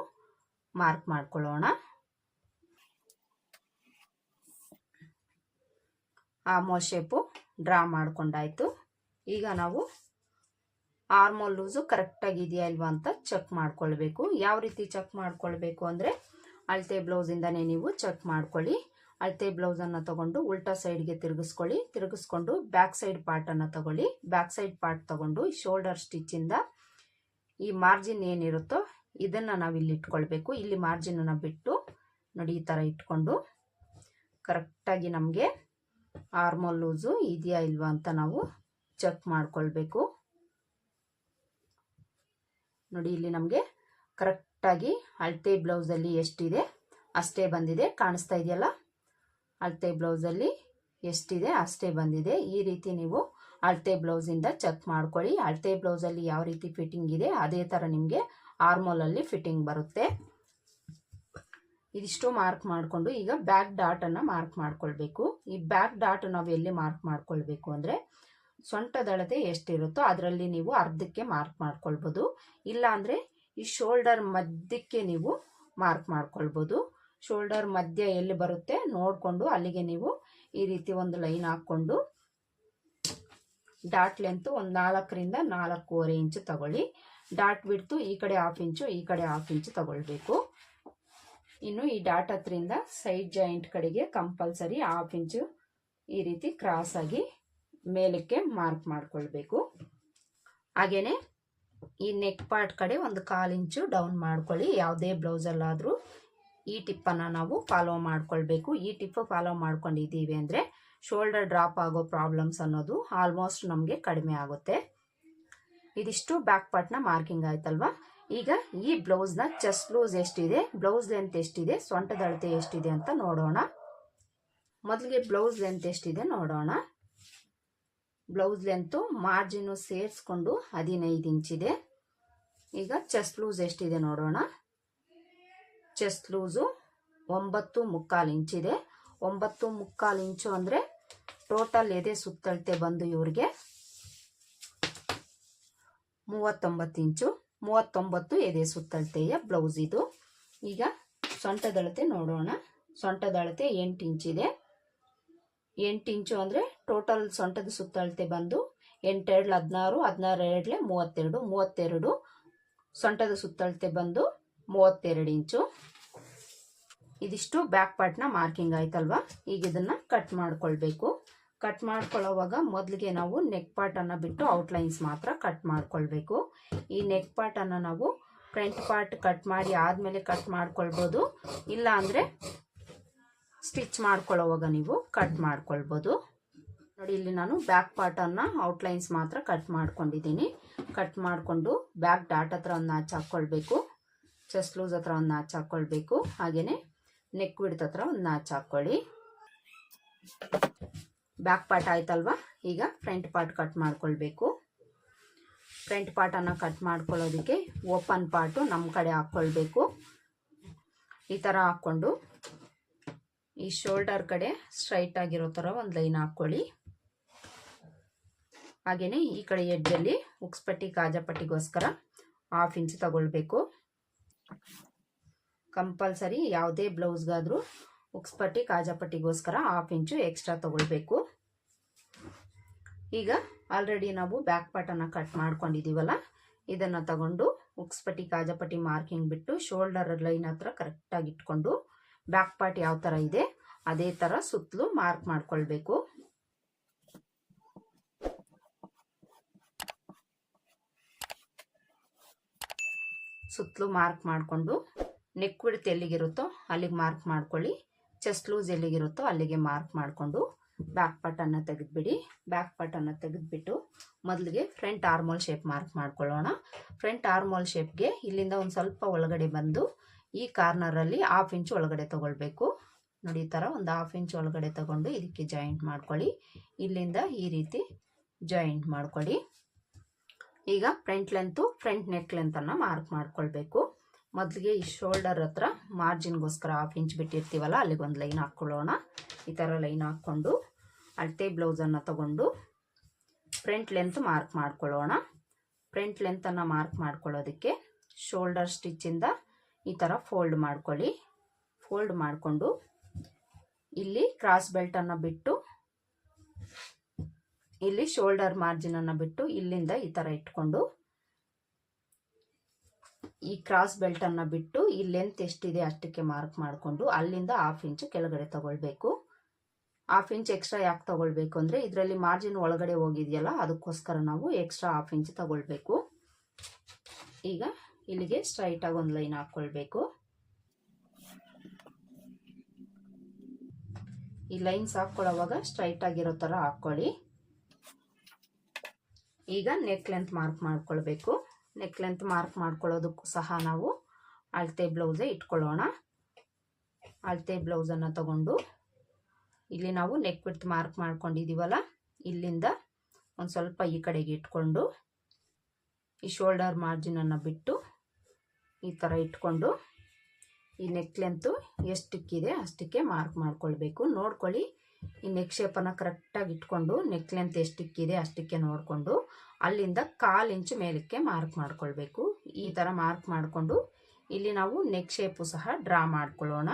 ಮಾರ್ಕ್ ಮಾಡ್ಕೊಳ್ಳೋಣ. ಆರ್ಮೋಲ್ ಶೇಪು ಡ್ರಾ ಮಾಡ್ಕೊಂಡಾಯ್ತು. ಈಗ ನಾವು ಆರ್ಮೋಲ್ ಲೂಸು ಕರೆಕ್ಟಾಗಿ ಇದೆಯಾ ಇಲ್ವಾ ಅಂತ ಚೆಕ್ ಮಾಡ್ಕೊಳ್ಬೇಕು. ಯಾವ ರೀತಿ ಚೆಕ್ ಮಾಡ್ಕೊಳ್ಬೇಕು ಅಂದರೆ ಅಳತೆ ಬ್ಲೌಸಿಂದನೇ ನೀವು ಚೆಕ್ ಮಾಡ್ಕೊಳ್ಳಿ. ಅಳತೆ ಬ್ಲೌಸನ್ನು ತಗೊಂಡು ಉಲ್ಟಾ ಸೈಡ್ಗೆ ತಿರುಗಿಸ್ಕೊಳ್ಳಿ. ತಿರುಗಿಸ್ಕೊಂಡು ಬ್ಯಾಕ್ ಸೈಡ್ ಪಾರ್ಟನ್ನು ತಗೊಳ್ಳಿ. ಬ್ಯಾಕ್ ಸೈಡ್ ಪಾರ್ಟ್ ತಗೊಂಡು ಶೋಲ್ಡರ್ ಸ್ಟಿಚ್ಚಿಂದ ಈ ಮಾರ್ಜಿನ್ ಏನಿರುತ್ತೋ ಇದನ್ನು ನಾವು ಇಲ್ಲಿ ಇಟ್ಕೊಳ್ಬೇಕು. ಇಲ್ಲಿ ಮಾರ್ಜಿನನ್ನು ಬಿಟ್ಟು ನೋಡಿ ಈ ಥರ ಇಟ್ಕೊಂಡು ಕರೆಕ್ಟಾಗಿ ನಮಗೆ ಆರ್ಮೋಲ್ ಲೂಸು ಇದೆಯಾ ಇಲ್ವಾ ಅಂತ ನಾವು ಚೆಕ್ ಮಾಡ್ಕೊಳ್ಬೇಕು. ನೋಡಿ, ಇಲ್ಲಿ ನಮಗೆ ಕರೆಕ್ಟಾಗಿ ಅಳತೆ ಬ್ಲೌಸಲ್ಲಿ ಎಷ್ಟಿದೆ, ಅಷ್ಟೇ ಬಂದಿದೆ. ಕಾಣಿಸ್ತಾ ಇದೆಯಲ್ಲ? ಅಳತೆ ಬ್ಲೌಸಲ್ಲಿ ಎಷ್ಟಿದೆ, ಅಷ್ಟೇ ಬಂದಿದೆ. ಈ ರೀತಿ ನೀವು ಅಳತೆ ಬ್ಲೌಸಿಂದ ಚೆಕ್ ಮಾಡ್ಕೊಳ್ಳಿ. ಅಳತೆ ಬ್ಲೌಸಲ್ಲಿ ಯಾವ ರೀತಿ ಫಿಟ್ಟಿಂಗ್ ಇದೆ, ಅದೇ ಥರ ನಿಮಗೆ ಆರ್ಮೋಲಲ್ಲಿ ಫಿಟ್ಟಿಂಗ್ ಬರುತ್ತೆ. ಇದಿಷ್ಟು ಮಾರ್ಕ್ ಮಾಡಿಕೊಂಡು ಈಗ ಬ್ಯಾಕ್ ಡಾಟನ್ನು ಮಾರ್ಕ್ ಮಾಡ್ಕೊಳ್ಬೇಕು. ಈ ಬ್ಯಾಕ್ ಡಾಟ್ ನಾವು ಎಲ್ಲಿ ಮಾರ್ಕ್ ಮಾಡ್ಕೊಳ್ಬೇಕು ಅಂದರೆ ಸೊಂಟದ ಅಳತೆ ಎಷ್ಟಿರುತ್ತೋ ಅದರಲ್ಲಿ ನೀವು ಅರ್ಧಕ್ಕೆ ಮಾರ್ಕ್ ಮಾಡ್ಕೊಳ್ಬೋದು. ಇಲ್ಲ ಅಂದರೆ ಈ ಶೋಲ್ಡರ್ ಮಧ್ಯಕ್ಕೆ ನೀವು ಮಾರ್ಕ್ ಮಾಡ್ಕೊಳ್ಬೋದು. ಶೋಲ್ಡರ್ ಮಧ್ಯ ಎಲ್ಲಿ ಬರುತ್ತೆ ನೋಡಿಕೊಂಡು ಅಲ್ಲಿಗೆ ನೀವು ಈ ರೀತಿ ಒಂದು ಲೈನ್ ಹಾಕ್ಕೊಂಡು ಡಾಟ್ ಲೆಂತು ಒಂದು ನಾಲ್ಕರಿಂದ ನಾಲ್ಕೂವರೆ ಇಂಚು ತಗೊಳ್ಳಿ. ಡಾಟ್ ಬಿಡ್ತು ಈ ಕಡೆ ಹಾಫ್ ಇಂಚು ಈ ಕಡೆ ಹಾಫ್ ಇಂಚು ತಗೊಳ್ಬೇಕು. ಇನ್ನು ಈ ಡಾಟ್ ಹತ್ರಿಂದ ಸೈಡ್ ಜಾಯಿಂಟ್ ಕಡೆಗೆ ಕಂಪಲ್ಸರಿ ಹಾಫ್ ಇಂಚು ಈ ರೀತಿ ಕ್ರಾಸ್ ಆಗಿ ಮೇಲಕ್ಕೆ ಮಾರ್ಕ್ ಮಾಡ್ಕೊಳ್ಬೇಕು. ಹಾಗೆಯೇ ಈ ನೆಕ್ ಪಾರ್ಟ್ ಕಡೆ ಒಂದು ಕಾಲು ಇಂಚು ಡೌನ್ ಮಾಡ್ಕೊಳ್ಳಿ. ಯಾವುದೇ ಬ್ಲೌಸಲ್ಲಾದರೂ ಈ ಟಿಪ್ಪನ್ನು ನಾವು ಫಾಲೋ ಮಾಡ್ಕೊಳ್ಬೇಕು. ಈ ಟಿಪ್ ಫಾಲೋ ಮಾಡ್ಕೊಂಡಿದ್ದೀವಿ ಅಂದರೆ ಶೋಲ್ಡರ್ ಡ್ರಾಪ್ ಆಗೋ ಪ್ರಾಬ್ಲಮ್ಸ್ ಅನ್ನೋದು ಆಲ್ಮೋಸ್ಟ್ ನಮಗೆ ಕಡಿಮೆ ಆಗುತ್ತೆ. ಇದಿಷ್ಟು ಬ್ಯಾಕ್ ಪಾರ್ಟ್ನ ಮಾರ್ಕಿಂಗ್ ಆಯ್ತಲ್ವಾ? ಈಗ ಈ ಬ್ಲೌಸ್ನ ಚೆಸ್ಟ್ ಬ್ಲೌಸ್ ಎಷ್ಟಿದೆ? ಬ್ಲೌಸ್ ಲೆಂತ್ ಎಷ್ಟಿದೆ? ಸೊಂಟದ ಎಷ್ಟಿದೆ ಅಂತ ನೋಡೋಣ. ಮೊದಲಿಗೆ ಬ್ಲೌಸ್ ಲೆಂತ್ ಎಷ್ಟಿದೆ ನೋಡೋಣ. ಬ್ಲೌಸ್ ಲೆಂತು ಮಾರ್ಜಿನು ಸೇರಿಸ್ಕೊಂಡು ಹದಿನೈದು ಇಂಚಿದೆ ಈಗ ಚೆಸ್ಟ್ ಲೂಸ್ ಎಷ್ಟಿದೆ ನೋಡೋಣ. ಚೆಸ್ಟ್ ಲೂಸು ಒಂಬತ್ತು ಮುಕ್ಕಾಲು ಇಂಚಿದೆ ಒಂಬತ್ತು ಮುಕ್ಕಾಲು ಇಂಚು ಅಂದರೆ ಟೋಟಲ್ ಎದೆ ಸುತ್ತಳತೆ ಬಂದು ಇವ್ರಿಗೆ ಮೂವತ್ತೊಂಬತ್ತು ಇಂಚು ಮೂವತ್ತೊಂಬತ್ತು ಎದೆ ಸುತ್ತಳತೆಯ ಬ್ಲೌಸ್ ಇದು. ಈಗ ಸೊಂಟದಳತೆ ನೋಡೋಣ. ಸೊಂಟದಳತೆ ಎಂಟು ಇಂಚಿದೆ ಎಂಟು ಇಂಚು ಅಂದರೆ ಟೋಟಲ್ ಸೊಂಟದ ಸುತ್ತಳತೆ ಬಂದು ಎಂಟೆರಡು ಹದಿನಾರು ಹದಿನಾರು ಎರಡಲೆ ಮೂವತ್ತೆರಡು ಮೂವತ್ತೆರಡು. ಸೊಂಟದ ಸುತ್ತಳತೆ ಬಂದು ಮೂವತ್ತೆರಡು ಇಂಚು. ಇದಿಷ್ಟು ಬ್ಯಾಕ್ ಪಾರ್ಟ್ನ ಮಾರ್ಕಿಂಗ್ ಆಯ್ತಲ್ವಾ? ಈಗ ಇದನ್ನು ಕಟ್ ಮಾಡ್ಕೊಳ್ಬೇಕು. ಕಟ್ ಮಾಡ್ಕೊಳ್ಳೋವಾಗ ಮೊದಲಿಗೆ ನಾವು ನೆಕ್ ಪಾರ್ಟನ್ನು ಬಿಟ್ಟು ಔಟ್ಲೈನ್ಸ್ ಮಾತ್ರ ಕಟ್ ಮಾಡ್ಕೊಳ್ಬೇಕು. ಈ ನೆಕ್ ಪಾರ್ಟನ್ನು ನಾವು ಫ್ರಂಟ್ ಪಾರ್ಟ್ ಕಟ್ ಮಾಡಿ ಆದಮೇಲೆ ಕಟ್ ಮಾಡ್ಕೊಳ್ಬೋದು. ಇಲ್ಲ ಅಂದರೆ ಸ್ಟಿಚ್ ಮಾಡ್ಕೊಳ್ಳೋವಾಗ ನೀವು ಕಟ್ ಮಾಡ್ಕೊಳ್ಬೋದು. ನೋಡಿ, ಇಲ್ಲಿ ನಾನು ಬ್ಯಾಕ್ ಪಾರ್ಟನ್ನು ಔಟ್ಲೈನ್ಸ್ ಮಾತ್ರ ಕಟ್ ಮಾಡ್ಕೊಂಡಿದ್ದೀನಿ. ಕಟ್ ಮಾಡಿಕೊಂಡು ಬ್ಯಾಕ್ ಡಾಟ್ ಹತ್ರ ಒಂದು ನಾಚ್ ಹಾಕ್ಕೊಳ್ಬೇಕು ಚೆಸ್ಟ್ ಲೂಸ್ ಹತ್ರ ಒಂದು ನಾಚ್ ಹಾಕ್ಕೊಳ್ಬೇಕು ಹಾಗೆಯೇ ನೆಕ್ ವಿಡ್ತ್ ಹತ್ರ ಒಂದು ನಾಚ್ ಹಾಕ್ಕೊಳ್ಳಿ ಬ್ಯಾಕ್ ಪಾರ್ಟ್ ಆಯ್ತಲ್ವಾ? ಈಗ ಫ್ರಂಟ್ ಪಾರ್ಟ್ ಕಟ್ ಮಾಡ್ಕೊಳ್ಬೇಕು. ಫ್ರಂಟ್ ಪಾರ್ಟನ್ನು ಕಟ್ ಮಾಡ್ಕೊಳ್ಳೋದಕ್ಕೆ ಓಪನ್ ಪಾರ್ಟು ನಮ್ಮ ಕಡೆ ಹಾಕ್ಕೊಳ್ಬೇಕು ಈ ಥರ ಹಾಕ್ಕೊಂಡು ಈ ಶೋಲ್ಡರ್ ಕಡೆ ಸ್ಟ್ರೈಟ್ ಆಗಿರೋ ಥರ ಒಂದು ಲೈನ್ ಹಾಕ್ಕೊಳ್ಳಿ ಹಾಗೆಯೇ ಈ ಕಡೆ ಎಡ್ಜಲ್ಲಿ ಉಕ್ಸ್ಪಟ್ಟಿ ಕಾಜಾಪಟ್ಟಿಗೋಸ್ಕರ ಹಾಫ್ ಇಂಚ್ ತಗೊಳ್ಬೇಕು. ಕಂಪಲ್ಸರಿ ಯಾವುದೇ ಬ್ಲೌಸ್ಗಾದರೂ ಉಕ್ಸ್ಪಟ್ಟಿ ಕಾಜಾಪಟ್ಟಿಗೋಸ್ಕರ ಹಾಫ್ ಇಂಚು ಎಕ್ಸ್ಟ್ರಾ ತಗೊಳ್ಬೇಕು. ಈಗ ಆಲ್ರೆಡಿ ನಾವು ಬ್ಯಾಕ್ ಪಾರ್ಟನ್ನು ಕಟ್ ಮಾಡ್ಕೊಂಡಿದ್ದೀವಲ್ಲ ಇದನ್ನು ತಗೊಂಡು ಉಕ್ಸ್ಪಟ್ಟಿ ಕಾಜಪಟ್ಟಿ ಮಾರ್ಕಿಂಗ್ ಬಿಟ್ಟು ಶೋಲ್ಡರ್ ಲೈನ್ ಹತ್ರ ಕರೆಕ್ಟಾಗಿ ಇಟ್ಕೊಂಡು ಬ್ಯಾಕ್ ಪಾರ್ಟ್ ಯಾವ ಥರ ಇದೆ, ಅದೇ ಥರ ಸುತ್ತಲೂ ಮಾರ್ಕ್ ಮಾಡ್ಕೊಳ್ಬೇಕು. ಸುತ್ತಲೂ ಮಾರ್ಕ್ ಮಾಡಿಕೊಂಡು ನೆಕ್ ವಿಡ್ತ್ ಎಲ್ಲಿಗಿರುತ್ತೋ ಅಲ್ಲಿಗೆ ಮಾರ್ಕ್ ಮಾಡ್ಕೊಳ್ಳಿ. ಚೆಸ್ಟ್ ಲೂಸ್ ಎಲ್ಲಿಗಿರುತ್ತೋ ಅಲ್ಲಿಗೆ ಮಾರ್ಕ್ ಮಾಡಿಕೊಂಡು ಬ್ಯಾಕ್ ಪಾರ್ಟನ್ನು ತೆಗೆದುಬಿಡಿ. ಬ್ಯಾಕ್ ಪಾರ್ಟನ್ನು ತೆಗೆದುಬಿಟ್ಟು ಮೊದಲಿಗೆ ಫ್ರಂಟ್ ಆರ್ಮೋಲ್ ಶೇಪ್ ಮಾರ್ಕ್ ಮಾಡ್ಕೊಳ್ಳೋಣ. ಫ್ರಂಟ್ ಆರ್ಮೋಲ್ ಶೇಪ್ಗೆ ಇಲ್ಲಿಂದ ಒಂದು ಸ್ವಲ್ಪ ಒಳಗಡೆ ಬಂದು ಈ ಕಾರ್ನರಲ್ಲಿ ಹಾಫ್ ಇಂಚ್ ಒಳಗಡೆ ತೊಗೊಳ್ಬೇಕು. ನೋಡಿ ಈ ಥರ ಒಂದು ಹಾಫ್ ಇಂಚ್ ಒಳಗಡೆ ತಗೊಂಡು ಇದಕ್ಕೆ ಜಾಯಿಂಟ್ ಮಾಡ್ಕೊಳ್ಳಿ. ಇಲ್ಲಿಂದ ಈ ರೀತಿ ಜಾಯಿಂಟ್ ಮಾಡ್ಕೊಳ್ಳಿ. ಈಗ ಫ್ರಂಟ್ ಲೆಂತು ಫ್ರಂಟ್ ನೆಕ್ ಲೆಂತನ್ನು ಮಾರ್ಕ್ ಮಾಡ್ಕೊಳ್ಬೇಕು. ಮೊದಲಿಗೆ ಈ ಶೋಲ್ಡರ್ ಹತ್ರ ಮಾರ್ಜಿನ್ಗೋಸ್ಕರ ಹಾಫ್ ಇಂಚ್ ಬಿಟ್ಟಿರ್ತೀವಲ್ಲ, ಅಲ್ಲಿಗೆ ಒಂದು ಲೈನ್ ಹಾಕ್ಕೊಳ್ಳೋಣ. ಈ ಥರ ಲೈನ್ ಹಾಕ್ಕೊಂಡು ಅಳತೆ ಬ್ಲೌಸನ್ನು ತಗೊಂಡು ಫ್ರಂಟ್ ಲೆಂತ್ ಮಾರ್ಕ್ ಮಾಡ್ಕೊಳ್ಳೋಣ. ಫ್ರಂಟ್ ಲೆಂತನ್ನು ಮಾರ್ಕ್ ಮಾಡ್ಕೊಳ್ಳೋದಕ್ಕೆ ಶೋಲ್ಡರ್ ಸ್ಟಿಚ್ಚಿಂದ ಈ ಥರ ಫೋಲ್ಡ್ ಮಾಡ್ಕೊಳ್ಳಿ. ಫೋಲ್ಡ್ ಮಾಡಿಕೊಂಡು ಇಲ್ಲಿ ಕ್ರಾಸ್ ಬೆಲ್ಟನ್ನು ಬಿಟ್ಟು ಇಲ್ಲಿ ಶೋಲ್ಡರ್ ಮಾರ್ಜಿನನ್ನು ಬಿಟ್ಟು ಇಲ್ಲಿಂದ ಈ ಥರ ಇಟ್ಕೊಂಡು ಈ ಕ್ರಾಸ್ ಬೆಲ್ಟನ್ನು ಬಿಟ್ಟು ಈ ಲೆಂತ್ ಎಷ್ಟಿದೆ ಅಷ್ಟಕ್ಕೆ ಮಾರ್ಕ್ ಮಾಡಿಕೊಂಡು ಅಲ್ಲಿಂದ ಹಾಫ್ ಇಂಚು ಕೆಳಗಡೆ ತಗೊಳ್ಬೇಕು. ಹಾಫ್ ಇಂಚ್ ಎಕ್ಸ್ಟ್ರಾ ಯಾಕೆ ತಗೊಳ್ಬೇಕು ಅಂದರೆ ಇದರಲ್ಲಿ ಮಾರ್ಜಿನ್ ಒಳಗಡೆ ಹೋಗಿದೆಯಲ್ಲ ಅದಕ್ಕೋಸ್ಕರ ನಾವು ಎಕ್ಸ್ಟ್ರಾ ಹಾಫ್ ಇಂಚ್ ತಗೊಳ್ಬೇಕು. ಈಗ ಇಲ್ಲಿಗೆ ಸ್ಟ್ರೈಟಾಗಿ ಒಂದು ಲೈನ್ ಹಾಕ್ಕೊಳ್ಬೇಕು ಈ ಲೈನ್ಸ್ ಹಾಕ್ಕೊಳ್ಳೋವಾಗ ಸ್ಟ್ರೈಟ್ ಆಗಿರೋ ಥರ ಹಾಕ್ಕೊಳ್ಳಿ ಈಗ ನೆಕ್ ಲೆಂತ್ ಮಾರ್ಕ್ ಮಾಡ್ಕೊಳ್ಬೇಕು. ನೆಕ್ ಲೆಂತ್ ಮಾರ್ಕ್ ಮಾಡ್ಕೊಳ್ಳೋದಕ್ಕೂ ಸಹ ನಾವು ಅಳತೆ ಬ್ಲೌಸೇ ಇಟ್ಕೊಳ್ಳೋಣ. ಅಳತೆ ಬ್ಲೌಸನ್ನು ತಗೊಂಡು ಇಲ್ಲಿ ನಾವು ನೆಕ್ ಬಿಟ್ಟು ಮಾರ್ಕ್ ಮಾಡ್ಕೊಂಡಿದ್ದೀವಲ್ಲ ಇಲ್ಲಿಂದ ಒಂದು ಸ್ವಲ್ಪ ಈ ಕಡೆಗೆ ಇಟ್ಕೊಂಡು ಈ ಶೋಲ್ಡರ್ ಮಾರ್ಜಿನನ್ನು ಬಿಟ್ಟು ಈ ಥರ ಇಟ್ಕೊಂಡು ಈ ನೆಕ್ ಲೆಂತು ಎಷ್ಟಕ್ಕಿದೆ ಅಷ್ಟಕ್ಕೆ ಮಾರ್ಕ್ ಮಾಡ್ಕೊಳ್ಬೇಕು. ನೋಡ್ಕೊಳ್ಳಿ ಈ ನೆಕ್ ಶೇಪನ್ನು ಕರೆಕ್ಟಾಗಿ ಇಟ್ಕೊಂಡು ನೆಕ್ ಲೆಂತ್ ಎಷ್ಟಿಕ್ಕಿದೆ ಅಷ್ಟಕ್ಕೆ ನೋಡಿಕೊಂಡು ಅಲ್ಲಿಂದ ಕಾಲು ಇಂಚು ಮೇಲಕ್ಕೆ ಮಾರ್ಕ್ ಮಾಡ್ಕೊಳ್ಬೇಕು. ಈ ಥರ ಮಾರ್ಕ್ ಮಾಡಿಕೊಂಡು ಇಲ್ಲಿ ನಾವು ನೆಕ್ ಶೇಪು ಸಹ ಡ್ರಾ ಮಾಡ್ಕೊಳ್ಳೋಣ.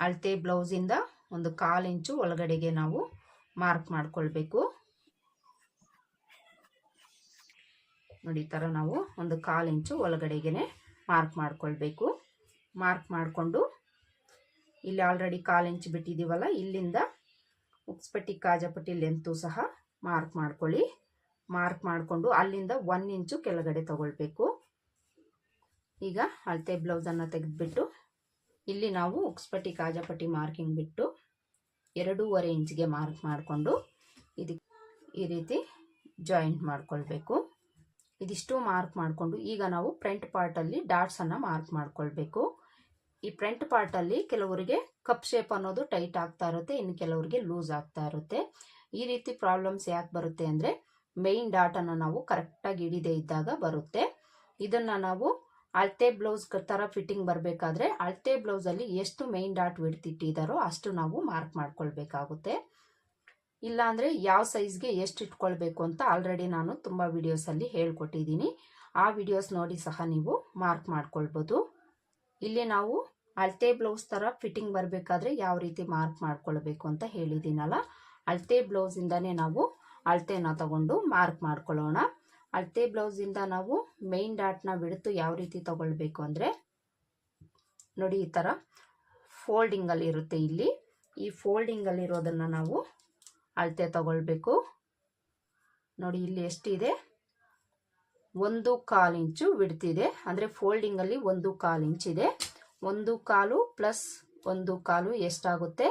ಅಳತೆ ಬ್ಲೌಸಿಂದ ಒಂದು ಕಾಲು ಇಂಚು ಒಳಗಡೆಗೆ ನಾವು ಮಾರ್ಕ್ ಮಾಡ್ಕೊಳ್ಬೇಕು. ನೋಡಿ ಈ ಥರ ನಾವು ಒಂದು ಕಾಲು ಇಂಚು ಒಳಗಡೆಗೆ ಮಾರ್ಕ್ ಮಾಡ್ಕೊಳ್ಬೇಕು. ಮಾರ್ಕ್ ಮಾಡಿಕೊಂಡು ಇಲ್ಲಿ ಆಲ್ರೆಡಿ ಕಾಲು ಇಂಚು ಬಿಟ್ಟಿದ್ದೀವಲ್ಲ ಇಲ್ಲಿಂದ ಉಕ್ಸ್ಪಟ್ಟಿ ಕಾಜಪಟ್ಟಿ ಲೆಂತು ಸಹ ಮಾರ್ಕ್ ಮಾಡ್ಕೊಳ್ಳಿ. ಮಾರ್ಕ್ ಮಾಡಿಕೊಂಡು ಅಲ್ಲಿಂದ ಒನ್ ಇಂಚು ಕೆಳಗಡೆ ತಗೊಳ್ಬೇಕು. ಈಗ ಅಳತೆ ಬ್ಲೌಸನ್ನು ತೆಗೆದುಬಿಟ್ಟು ಇಲ್ಲಿ ನಾವು ಉಕ್ಸ್ಪಟ್ಟಿ ಕಾಜಪಟ್ಟಿ ಮಾರ್ಕಿಂಗ್ ಬಿಟ್ಟು ಎರಡೂವರೆ ಇಂಚ್ಗೆ ಮಾರ್ಕ್ ಮಾಡಿಕೊಂಡು ಇದಕ್ಕೆ ಈ ರೀತಿ ಜಾಯಿಂಟ್ ಮಾಡ್ಕೊಳ್ಬೇಕು. ಇದಿಷ್ಟು ಮಾರ್ಕ್ ಮಾಡಿಕೊಂಡು ಈಗ ನಾವು ಫ್ರಂಟ್ ಪಾರ್ಟಲ್ಲಿ ಡಾಟ್ಸನ್ನು ಮಾರ್ಕ್ ಮಾಡ್ಕೊಳ್ಬೇಕು. ಈ ಫ್ರಂಟ್ ಪಾರ್ಟಲ್ಲಿ ಕೆಲವರಿಗೆ ಕಪ್ ಶೇಪ್ ಅನ್ನೋದು ಟೈಟ್ ಆಗ್ತಾ ಇರುತ್ತೆ, ಇನ್ನು ಕೆಲವರಿಗೆ ಲೂಸ್ ಆಗ್ತಾ ಇರುತ್ತೆ. ಈ ರೀತಿ ಪ್ರಾಬ್ಲಮ್ಸ್ ಯಾಕೆ ಬರುತ್ತೆ ಅಂದರೆ ಮೇಯ್ನ್ ಡಾಟನ್ನು ನಾವು ಕರೆಕ್ಟಾಗಿ ಹಿಡಿದೇ ಇದ್ದಾಗ ಬರುತ್ತೆ. ಇದನ್ನು ನಾವು ಅಳತೆ ಬ್ಲೌಸ್ ಥರ ಫಿಟ್ಟಿಂಗ್ ಬರಬೇಕಾದ್ರೆ, ಅಳತೆ ಬ್ಲೌಸಲ್ಲಿ ಎಷ್ಟು ಮೇಯ್ನ್ ಡಾಟ್ ಇಟ್ಟಿದ್ದಾರೋ ಅಷ್ಟು ನಾವು ಮಾರ್ಕ್ ಮಾಡ್ಕೊಳ್ಬೇಕಾಗುತ್ತೆ. ಇಲ್ಲಾಂದರೆ ಯಾವ ಸೈಜ್ಗೆ ಎಷ್ಟು ಇಟ್ಕೊಳ್ಬೇಕು ಅಂತ ಆಲ್ರೆಡಿ ನಾನು ತುಂಬ ವಿಡಿಯೋಸಲ್ಲಿ ಹೇಳ್ಕೊಟ್ಟಿದ್ದೀನಿ. ಆ ವಿಡಿಯೋಸ್ ನೋಡಿ ಸಹ ನೀವು ಮಾರ್ಕ್ ಮಾಡ್ಕೊಳ್ಬೋದು. ಇಲ್ಲಿ ನಾವು ಅಳತೆ ಬ್ಲೌಸ್ ಥರ ಫಿಟ್ಟಿಂಗ್ ಬರಬೇಕಾದ್ರೆ ಯಾವ ರೀತಿ ಮಾರ್ಕ್ ಮಾಡ್ಕೊಳ್ಬೇಕು ಅಂತ ಹೇಳಿದ್ದೀನಲ್ಲ. ಅಳತೆ ಬ್ಲೌಸಿಂದನೇ ನಾವು ಅಳತೆನ ತಗೊಂಡು ಮಾರ್ಕ್ ಮಾಡ್ಕೊಳ್ಳೋಣ. ಅಳತೆ ಬ್ಲೌಸಿಂದ ನಾವು ಮೇಯ್ನ್ ಡಾಟ್ನ ಬಿಡ್ತು ಯಾವ ರೀತಿ ತಗೊಳ್ಬೇಕು ಅಂದರೆ ನೋಡಿ ಈ ಥರ ಫೋಲ್ಡಿಂಗಲ್ಲಿ ಇರುತ್ತೆ ಇಲ್ಲಿ. ಈ ಫೋಲ್ಡಿಂಗಲ್ಲಿರೋದನ್ನು ನಾವು ಅಳತೆ ತಗೊಳ್ಬೇಕು. ನೋಡಿ ಇಲ್ಲಿ ಎಷ್ಟಿದೆ? ಒಂದು ಕಾಲು ಇಂಚು ಬಿಡ್ತಿದೆ ಅಂದರೆ ಫೋಲ್ಡಿಂಗಲ್ಲಿ ಒಂದು ಕಾಲು ಇಂಚಿದೆ ಒಂದು ಕಾಲು ಪ್ಲಸ್ ಒಂದು ಕಾಲು ಎಷ್ಟಾಗುತ್ತೆ?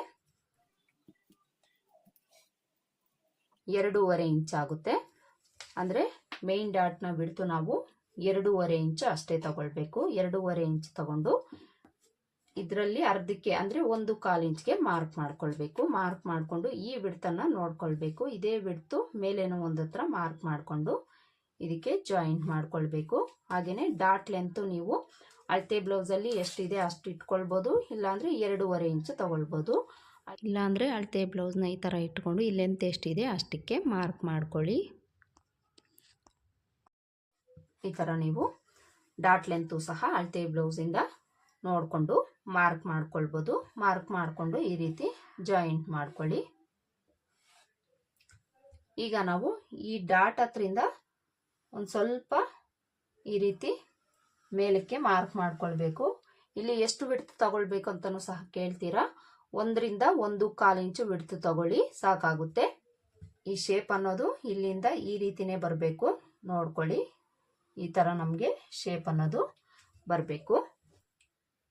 ಎರಡೂವರೆ ಇಂಚ್ ಆಗುತ್ತೆ. ಅಂದರೆ ಮೇನ್ ಡಾಟ್ನ ಬಿಡ್ತು ನಾವು ಎರಡೂವರೆ ಇಂಚ್ ಅಷ್ಟೇ ತಗೊಳ್ಬೇಕು. ಎರಡೂವರೆ ಇಂಚ್ ತಗೊಂಡು ಇದರಲ್ಲಿ ಅರ್ಧಕ್ಕೆ ಅಂದರೆ ಒಂದು ಕಾಲು ಇಂಚ್ಗೆ ಮಾರ್ಕ್ ಮಾಡ್ಕೊಳ್ಬೇಕು. ಮಾರ್ಕ್ ಮಾಡಿಕೊಂಡು ಈ ಬಿಡ್ತನ್ನು ನೋಡ್ಕೊಳ್ಬೇಕು. ಇದೇ ಬಿಡ್ತು ಮೇಲೇನೋ ಒಂದು ಹತ್ರ ಮಾರ್ಕ್ ಮಾಡಿಕೊಂಡು ಇದಕ್ಕೆ ಜಾಯಿಂಟ್ ಮಾಡ್ಕೊಳ್ಬೇಕು. ಹಾಗೆಯೇ ಡಾಟ್ ಲೆಂತು ನೀವು ಅಳತೆ ಬ್ಲೌಸಲ್ಲಿ ಎಷ್ಟಿದೆ ಅಷ್ಟು ಇಟ್ಕೊಳ್ಬೋದು ಇಲ್ಲಾಂದರೆ ಎರಡೂವರೆ ಇಂಚು ತಗೊಳ್ಬೋದು. ಇಲ್ಲಾಂದರೆ ಅಳತೆ ಬ್ಲೌಸ್ನ ಈ ಥರ ಇಟ್ಕೊಂಡು ಈ ಲೆಂತ್ ಎಷ್ಟಿದೆ ಅಷ್ಟಕ್ಕೆ ಮಾರ್ಕ್ ಮಾಡ್ಕೊಳ್ಳಿ. ಈ ಥರ ನೀವು ಡಾಟ್ ಲೆಂತು ಸಹ ಅಳತೆ ಬ್ಲೌಸಿಂದ ನೋಡಿಕೊಂಡು ಮಾರ್ಕ್ ಮಾಡ್ಕೊಳ್ಬೋದು. ಮಾರ್ಕ್ ಮಾಡಿಕೊಂಡು ಈ ರೀತಿ ಜಾಯಿಂಟ್ ಮಾಡ್ಕೊಳ್ಳಿ. ಈಗ ನಾವು ಈ ಡಾಟ್ ಹತ್ರಿಂದ ಒಂದು ಸ್ವಲ್ಪ ಈ ರೀತಿ ಮೇಲಕ್ಕೆ ಮಾರ್ಕ್ ಮಾಡ್ಕೊಳ್ಬೇಕು. ಇಲ್ಲಿ ಎಷ್ಟು ಬಿಡ್ತು ತಗೊಳ್ಬೇಕು ಅಂತಲೂ ಸಹ ಕೇಳ್ತೀರಾ. ಒಂದರಿಂದ ಒಂದು ಕಾಲು ಇಂಚು ಬಿಡ್ತು ತಗೊಳ್ಳಿ, ಸಾಕಾಗುತ್ತೆ. ಈ ಶೇಪ್ ಅನ್ನೋದು ಇಲ್ಲಿಂದ ಈ ರೀತಿನೇ ಬರಬೇಕು. ನೋಡ್ಕೊಳ್ಳಿ. ಈ ಥರ ನಮಗೆ ಶೇಪ್ ಅನ್ನೋದು ಬರಬೇಕು.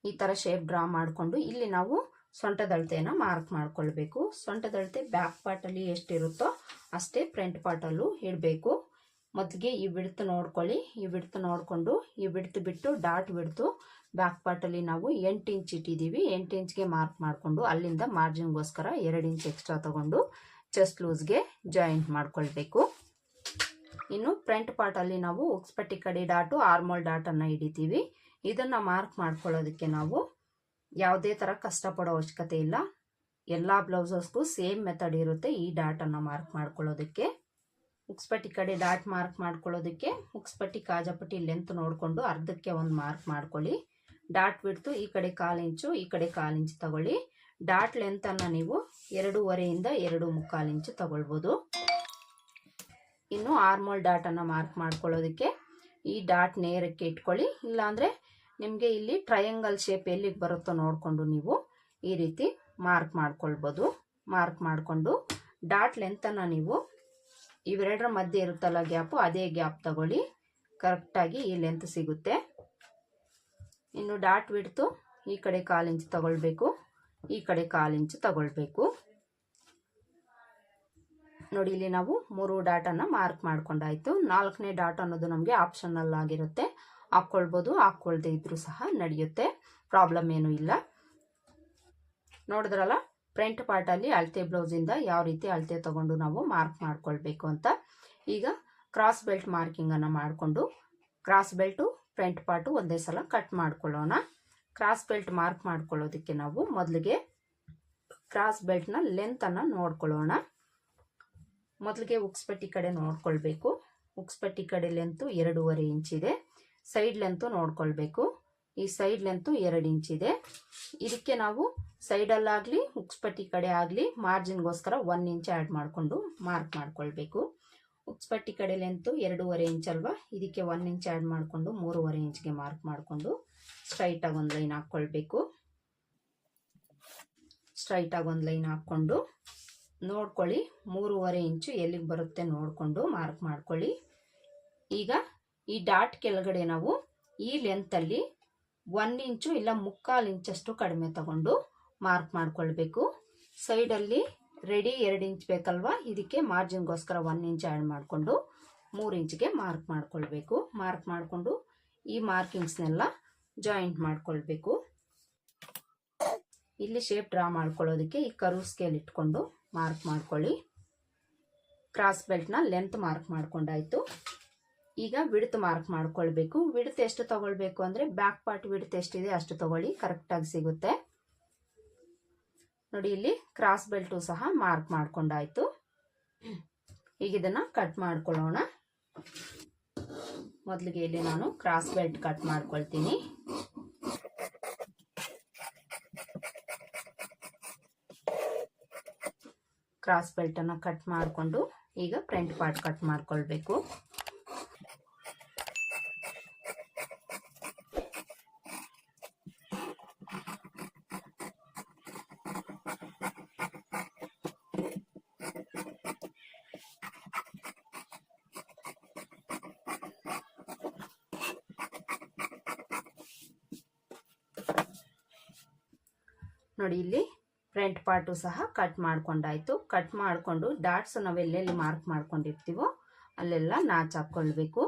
ಈ ಥರ ಶೇಪ್ ಡ್ರಾ ಮಾಡಿಕೊಂಡು ಇಲ್ಲಿ ನಾವು ಸೊಂಟದಳತೆಯನ್ನು ಮಾರ್ಕ್ ಮಾಡ್ಕೊಳ್ಬೇಕು. ಸೊಂಟದಳತೆ ಬ್ಯಾಕ್ ಪಾರ್ಟಲ್ಲಿ ಎಷ್ಟಿರುತ್ತೋ ಅಷ್ಟೇ ಫ್ರಂಟ್ ಪಾರ್ಟಲ್ಲೂ ಇಡಬೇಕು. ಮೊದಲಿಗೆ ಈ ಬಿಡ್ತು ನೋಡ್ಕೊಳ್ಳಿ, ಈ ಬಿಡ್ತು ನೋಡಿಕೊಂಡು ಈ ಬಿಡ್ತು ಬಿಟ್ಟು ಡಾಟ್ ಬಿಡ್ತು. ಬ್ಯಾಕ್ ಪಾರ್ಟಲ್ಲಿ ನಾವು ಎಂಟು ಇಂಚ್ ಇಟ್ಟಿದ್ದೀವಿ ಎಂಟು ಇಂಚ್ಗೆ ಮಾರ್ಕ್ ಮಾಡಿಕೊಂಡು ಅಲ್ಲಿಂದ ಮಾರ್ಜಿನ್ಗೋಸ್ಕರ ಎರಡು ಇಂಚ್ ಎಕ್ಸ್ಟ್ರಾ ತಗೊಂಡು ಚೆಸ್ಟ್ ಲೂಸ್ಗೆ ಜಾಯಿಂಟ್ ಮಾಡ್ಕೊಳ್ಬೇಕು. ಇನ್ನು ಫ್ರಂಟ್ ಪಾರ್ಟಲ್ಲಿ ನಾವು ಉಕ್ಸ್ಪಟ್ಟಿ ಕಡೆ ಡಾಟು ಆರ್ಮೋಲ್ ಡಾಟನ್ನು ಹಿಡಿತೀವಿ. ಇದನ್ನು ಮಾರ್ಕ್ ಮಾಡ್ಕೊಳ್ಳೋದಕ್ಕೆ ನಾವು ಯಾವುದೇ ಥರ ಕಷ್ಟಪಡೋ ಅವಶ್ಯಕತೆ ಇಲ್ಲ. ಎಲ್ಲ ಬ್ಲೌಸಸ್ಗೂ ಸೇಮ್ ಮೆಥಡ್ ಇರುತ್ತೆ ಈ ಡಾಟನ್ನು ಮಾರ್ಕ್ ಮಾಡ್ಕೊಳ್ಳೋದಕ್ಕೆ. ಉಕ್ಸ್ಪಟ್ಟಿ ಕಡೆ ಡಾಟ್ ಮಾರ್ಕ್ ಮಾಡ್ಕೊಳ್ಳೋದಕ್ಕೆ ಉಕ್ಸ್ಪಟ್ಟಿ ಕಾಜಪಟ್ಟಿ ಲೆಂತ್ ನೋಡಿಕೊಂಡು ಅರ್ಧಕ್ಕೆ ಒಂದು ಮಾರ್ಕ್ ಮಾಡ್ಕೊಳ್ಳಿ. ಡಾಟ್ ಬಿಡ್ತು ಈ ಕಡೆ ಕಾಲು ಇಂಚು, ಈ ಕಡೆ ಕಾಲು ಇಂಚು ತಗೊಳ್ಳಿ. ಡಾಟ್ ಲೆಂತನ್ನು ನೀವು ಎರಡೂವರೆಯಿಂದ ಎರಡು ಮುಕ್ಕಾಲು ಇಂಚು ತಗೊಳ್ಬೋದು. ಇನ್ನು ಆರ್ಮೋಲ್ ಡಾಟನ್ನು ಮಾರ್ಕ್ ಮಾಡ್ಕೊಳ್ಳೋದಕ್ಕೆ ಈ ಡಾಟ್ ನೇರಕ್ಕೆ ಇಟ್ಕೊಳ್ಳಿ. ಇಲ್ಲಾಂದರೆ ನಿಮಗೆ ಇಲ್ಲಿ ಟ್ರಯಾಂಗಲ್ ಶೇಪ್ ಎಲ್ಲಿಗೆ ಬರುತ್ತೋ ನೋಡಿಕೊಂಡು ನೀವು ಈ ರೀತಿ ಮಾರ್ಕ್ ಮಾಡ್ಕೊಳ್ಬೋದು. ಮಾರ್ಕ್ ಮಾಡಿಕೊಂಡು ಡಾಟ್ ಲೆಂತನ್ನು ನೀವು ಇವೆರಡರ ಮಧ್ಯೆ ಇರುತ್ತಲ್ಲ ಗ್ಯಾಪು, ಅದೇ ಗ್ಯಾಪ್ ತಗೊಳ್ಳಿ. ಕರೆಕ್ಟಾಗಿ ಈ ಲೆಂತ್ ಸಿಗುತ್ತೆ. ಇನ್ನು ಡಾಟ್ ಬಿಡ್ತು ಈ ಕಡೆ ಕಾಲಿಂಚು ತಗೊಳ್ಬೇಕು. ಈ ಕಡೆ ಕಾಲಿಂಚು ತಗೊಳ್ಬೇಕು. ನೋಡಿ, ಇಲ್ಲಿ ನಾವು ಮೂರು ಡಾಟನ್ನು ಮಾರ್ಕ್ ಮಾಡ್ಕೊಂಡಾಯಿತು. ನಾಲ್ಕನೇ ಡಾಟ್ ಅನ್ನೋದು ನಮಗೆ ಆಪ್ಷನಲ್ ಆಗಿರುತ್ತೆ. ಹಾಕ್ಕೊಳ್ಬೋದು, ಹಾಕ್ಕೊಳ್ದೇ ಇದ್ರೂ ಸಹ ನಡೆಯುತ್ತೆ. ಪ್ರಾಬ್ಲಮ್ ಏನೂ ಇಲ್ಲ. ನೋಡಿದ್ರಲ್ಲ? ಫ್ರಂಟ್ ಪಾರ್ಟಲ್ಲಿ ಅಳತೆ ಬ್ಲೌಸಿಂದ ಯಾವ ರೀತಿ ಅಳತೆ ತಗೊಂಡು ನಾವು ಮಾರ್ಕ್ ಮಾಡ್ಕೊಳ್ಬೇಕು ಅಂತ ಈಗ ಕ್ರಾಸ್ ಬೆಲ್ಟ್ ಮಾರ್ಕಿಂಗನ್ನು ಮಾಡಿಕೊಂಡು ಕ್ರಾಸ್ ಬೆಲ್ಟು ಫ್ರಂಟ್ ಪಾರ್ಟು ಒಂದೇ ಸಲ ಕಟ್ ಮಾಡ್ಕೊಳ್ಳೋಣ. ಕ್ರಾಸ್ ಬೆಲ್ಟ್ ಮಾರ್ಕ್ ಮಾಡ್ಕೊಳ್ಳೋದಕ್ಕೆ ನಾವು ಮೊದಲಿಗೆ ಕ್ರಾಸ್ ಬೆಲ್ಟ್ನ ಲೆಂತನ್ನು ನೋಡ್ಕೊಳ್ಳೋಣ. ಮೊದಲಿಗೆ ಉಕ್ಸ್ಪಟ್ಟಿ ಕಡೆ ನೋಡ್ಕೊಳ್ಬೇಕು. ಉಕ್ಸ್ಪಟ್ಟಿ ಕಡೆ ಲೆಂತು ಎರಡೂವರೆ ಇಂಚಿದೆ ಸೈಡ್ ಲೆಂತು ನೋಡ್ಕೊಳ್ಬೇಕು. ಈ ಸೈಡ್ ಲೆಂತು ಎರಡು ಇಂಚಿದೆ ಇದಕ್ಕೆ ನಾವು ಸೈಡಲ್ಲಾಗಲಿ ಉಕ್ಸ್ಪಟ್ಟಿ ಕಡೆ ಆಗಲಿ ಮಾರ್ಜಿನ್ಗೋಸ್ಕರ ಒನ್ ಇಂಚ್ ಆ್ಯಡ್ ಮಾಡಿಕೊಂಡು ಮಾರ್ಕ್ ಮಾಡ್ಕೊಳ್ಬೇಕು. ಉಕ್ಸ್ಪಟ್ಟಿ ಕಡೆ ಲೆಂತು ಎರಡೂವರೆ ಇಂಚ್ ಅಲ್ವಾ? ಇದಕ್ಕೆ ಒನ್ ಇಂಚ್ ಆ್ಯಡ್ ಮಾಡಿಕೊಂಡು ಮೂರುವರೆ ಇಂಚ್ಗೆ ಮಾರ್ಕ್ ಮಾಡಿಕೊಂಡು ಸ್ಟ್ರೈಟಾಗಿ ಒಂದು ಲೈನ್ ಹಾಕ್ಕೊಳ್ಬೇಕು. ಸ್ಟ್ರೈಟಾಗಿ ಒಂದು ಲೈನ್ ಹಾಕ್ಕೊಂಡು ನೋಡ್ಕೊಳ್ಳಿ, ಮೂರುವರೆ ಇಂಚು ಎಲ್ಲಿಗೆ ಬರುತ್ತೆ ನೋಡಿಕೊಂಡು ಮಾರ್ಕ್ ಮಾಡ್ಕೊಳ್ಳಿ. ಈಗ ಈ ಡಾಟ್ ಕೆಳಗಡೆ ನಾವು ಈ ಲೆಂತಲ್ಲಿ ಒನ್ ಇಂಚು ಇಲ್ಲ ಮುಕ್ಕಾಲು ಇಂಚಷ್ಟು ಕಡಿಮೆ ತಗೊಂಡು ಮಾರ್ಕ್ ಮಾಡ್ಕೊಳ್ಬೇಕು. ಸೈಡಲ್ಲಿ ರೆಡಿ ಎರಡು ಇಂಚ್ ಬೇಕಲ್ವಾ? ಇದಕ್ಕೆ ಮಾರ್ಜಿನ್ಗೋಸ್ಕರ ಒನ್ ಇಂಚ್ ಆ್ಯಡ್ ಮಾಡಿಕೊಂಡು ಮೂರು ಇಂಚ್ಗೆ ಮಾರ್ಕ್ ಮಾಡ್ಕೊಳ್ಬೇಕು. ಮಾರ್ಕ್ ಮಾಡಿಕೊಂಡು ಈ ಮಾರ್ಕಿಂಗ್ಸ್ನೆಲ್ಲ ಜಾಯಿಂಟ್ ಮಾಡ್ಕೊಳ್ಬೇಕು. ಇಲ್ಲಿ ಶೇಪ್ ಡ್ರಾ ಮಾಡ್ಕೊಳ್ಳೋದಕ್ಕೆ ಈ ಕರು ಸ್ಕೇಲ್ ಇಟ್ಕೊಂಡು ಮಾರ್ಕ್ ಮಾಡ್ಕೊಳ್ಳಿ. ಕ್ರಾಸ್ ಬೆಲ್ಟ್ನ ಲೆಂತ್ ಮಾರ್ಕ್ ಮಾಡ್ಕೊಂಡಾಯ್ತು. ಈಗ ವಿಡ್ತ್ ಮಾರ್ಕ್ ಮಾಡ್ಕೊಳ್ಬೇಕು. ವಿಡ್ತ್ ಎಷ್ಟು ತಗೊಳ್ಬೇಕು ಅಂದರೆ ಬ್ಯಾಕ್ ಪಾರ್ಟ್ ವಿಡ್ತ್ ಎಷ್ಟಿದೆ ಅಷ್ಟು ತಗೊಳ್ಳಿ ಕರೆಕ್ಟಾಗಿ ಸಿಗುತ್ತೆ. ನೋಡಿ, ಇಲ್ಲಿ ಕ್ರಾಸ್ ಬೆಲ್ಟು ಸಹ ಮಾರ್ಕ್ ಮಾಡ್ಕೊಂಡಾಯ್ತು. ಈಗ ಇದನ್ನ ಕಟ್ ಮಾಡ್ಕೊಳ್ಳೋಣ. ಮೊದಲಿಗೆ ಇಲ್ಲಿ ನಾನು ಕ್ರಾಸ್ ಬೆಲ್ಟ್ ಕಟ್ ಮಾಡ್ಕೊಳ್ತೀನಿ. ಕ್ರಾಸ್ ಬೆಲ್ಟನ್ನು ಕಟ್ ಮಾಡಿಕೊಂಡು ಈಗ ಫ್ರಂಟ್ ಪಾರ್ಟ್ ಕಟ್ ಮಾಡ್ಕೊಳ್ಬೇಕು ನೋಡಿ ಇಲ್ಲಿ ಫ್ರಂಟ್ ಪಾರ್ಟು ಸಹ ಕಟ್ ಮಾಡ್ಕೊಂಡಾಯ್ತು. ಕಟ್ ಮಾಡಿಕೊಂಡು ಡಾಟ್ಸ್ ನಾವು ಎಲ್ಲೆಲ್ಲಿ ಮಾರ್ಕ್ ಮಾಡ್ಕೊಂಡಿರ್ತೀವೋ ಅಲ್ಲೆಲ್ಲ ನಾಚ್ ಹಾಕ್ಕೊಳ್ಬೇಕು.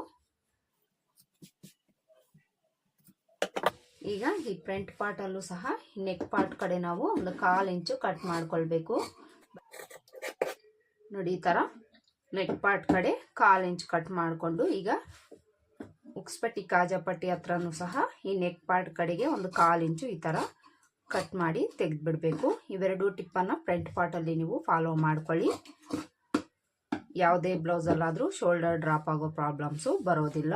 ಈಗ ಈ ಫ್ರಂಟ್ ಪಾರ್ಟಲ್ಲೂ ಸಹ ನೆಕ್ ಪಾರ್ಟ್ ಕಡೆ ನಾವು ಒಂದು ಕಾಲು ಇಂಚು ಕಟ್ ಮಾಡ್ಕೊಳ್ಬೇಕು. ನೋಡಿ ಈ ಥರ ನೆಕ್ ಪಾರ್ಟ್ ಕಡೆ ಕಾಲು ಇಂಚು ಕಟ್ ಮಾಡಿಕೊಂಡು ಈಗ ಉಕ್ಸ್ಪಟ್ಟಿ, ಕಾಜಪಟ್ಟಿ ಹತ್ರನೂ ಸಹ ಈ ನೆಕ್ ಪಾರ್ಟ್ ಕಡೆಗೆ ಒಂದು ಕಾಲು ಇಂಚು ಈ ಥರ ಕಟ್ ಮಾಡಿ ತೆಗೆದುಬಿಡಬೇಕು. ಇವೆರಡು ಟಿಪ್ಪನ್ನು ಫ್ರಂಟ್ ಪಾರ್ಟಲ್ಲಿ ನೀವು ಫಾಲೋ ಮಾಡ್ಕೊಳ್ಳಿ. ಯಾವುದೇ ಬ್ಲೌಸಲ್ಲಾದರೂ ಶೋಲ್ಡರ್ ಡ್ರಾಪ್ ಆಗೋ ಪ್ರಾಬ್ಲಮ್ಸು ಬರೋದಿಲ್ಲ.